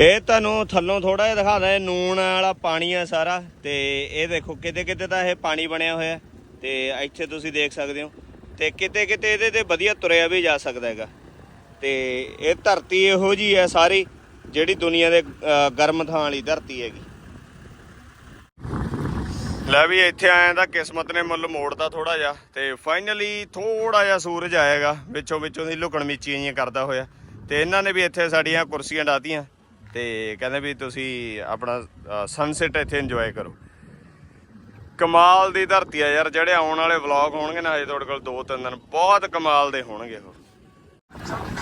ਇਹ ਤੁਹਾਨੂੰ ਥੱਲੋਂ ਥੋੜਾ ਜਿਹਾ ਦਿਖਾਦਾ ਇਹ ਨੂਣ ਵਾਲਾ ਪਾਣੀ ਹੈ ਸਾਰਾ, ਤੇ ਇਹ ਦੇਖੋ ਕਿਤੇ ਕਿਤੇ ਤਾਂ ਇਹ ਪਾਣੀ ਬਣਿਆ ਹੋਇਆ ਤੇ ਇੱਥੇ ਤੁਸੀਂ ਦੇਖ ਸਕਦੇ ਹੋ, ਤੇ ਕਿਤੇ ਕਿਤੇ ਇਹਦੇ ਤੇ ਵਧੀਆ ਤੁਰਿਆ ਵੀ ਜਾ ਸਕਦਾ ਹੈਗਾ। ਤੇ ਇਹ ਧਰਤੀ ਇਹੋ ਜੀ ਹੈ ਸਾਰੀ ਜਿਹੜੀ ਦੁਨੀਆ ਦੇ ਗਰਮ ਥਾਂ ਵਾਲੀ ਧਰਤੀ ਹੈਗੀ। ਲੈ ਵੀ ਇੱਥੇ ਆਇਆ ਤਾਂ ਕਿਸਮਤ ਨੇ ਮੁੱਲ ਮੋੜਦਾ ਥੋੜਾ ਜਿਹਾ ਤੇ ਫਾਈਨਲੀ ਥੋੜਾ ਜਿਹਾ ਸੂਰਜ ਆਏਗਾ, ਵਿੱਚੋਂ ਵਿੱਚੋਂ ਦੀ ਲੁਕਣ ਮੀਚੀਆਂ ਜਿਹੀਆਂ ਕਰਦਾ ਹੋਇਆ। ਤੇ ਇਹਨਾਂ ਨੇ ਵੀ ਇੱਥੇ ਸਾਡੀਆਂ ਕੁਰਸੀਆਂ ਡਾਤੀਆਂ ਤੇ ਕਹਿੰਦੇ ਵੀ ਤੁਸੀਂ ਆਪਣਾ ਸਨਸੈਟ ਇੱਥੇ ਇੰਜੋਏ ਕਰੋ। ਕਮਾਲ ਦੀ ਧਰਤੀ ਆ ਯਾਰ, ਜਿਹੜੇ ਆਉਣ ਵਾਲੇ ਵਲੌਗ ਹੋਣਗੇ ਨਾ ਅਜੇ ਤੁਹਾਡੇ ਕੋਲ ਦੋ ਤਿੰਨ ਦਿਨ, ਬਹੁਤ ਕਮਾਲ ਦੇ ਹੋਣਗੇ ਉਹ।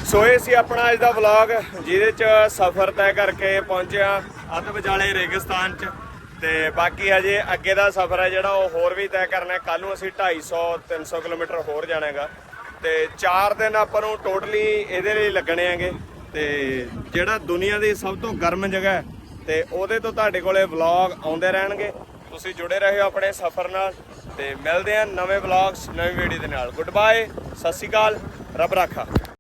ਸੋ ਇਹ ਸੀ ਆਪਣਾ ਅੱਜ ਦਾ ਵਲੌਗ ਜਿਹਦੇ ਚ ਸਫ਼ਰ ਤੈਅ ਕਰਕੇ ਪਹੁੰਚਿਆ ਅੱਧ ਵਿਚਾਲੇ ਰੇਗਿਸਤਾਨ ਚ। ਤੇ ਬਾਕੀ ਹਜੇ ਅੱਗੇ ਦਾ ਸਫ਼ਰ ਹੈ ਜਿਹੜਾ ਉਹ ਹੋਰ ਵੀ ਤੈਅ ਕਰਨਾ ਕੱਲ ਨੂੰ ਅਸੀਂ 250 300 ਕਿਲੋਮੀਟਰ ਹੋਰ ਜਾਣਾ ਹੈਗਾ ਤੇ 4 ਦਿਨ ਆਪਾਂ ਨੂੰ ਟੋਟਲੀ ਇਹਦੇ ਲਈ ਲੱਗਣੇ ਹੈਗੇ। ਤੇ ਜਿਹੜਾ ਦੁਨੀਆ ਦੀ ਸਭ ਤੋਂ ਗਰਮ ਜਗ੍ਹਾ ਹੈ, ਤੇ ਉਹਦੇ ਤੋਂ ਤੁਹਾਡੇ ਕੋਲੇ ਵਲੌਗ ਆਉਂਦੇ ਰਹਿਣਗੇ। ਤੁਸੀਂ ਜੁੜੇ ਰਹੋ ਆਪਣੇ ਸਫ਼ਰ ਨਾਲ। ਤੇ ਮਿਲਦੇ ਹਾਂ ਨਵੇਂ ਵਲੌਗਸ ਨਵੀਂ ਵੀਡੀਓ ਦੇ ਨਾਲ। ਗੁੱਡ ਬਾਏ ਸਤਿ ਸ਼੍ਰੀ ਅਕਾਲ, ਰੱਬ ਰਾਖਾ।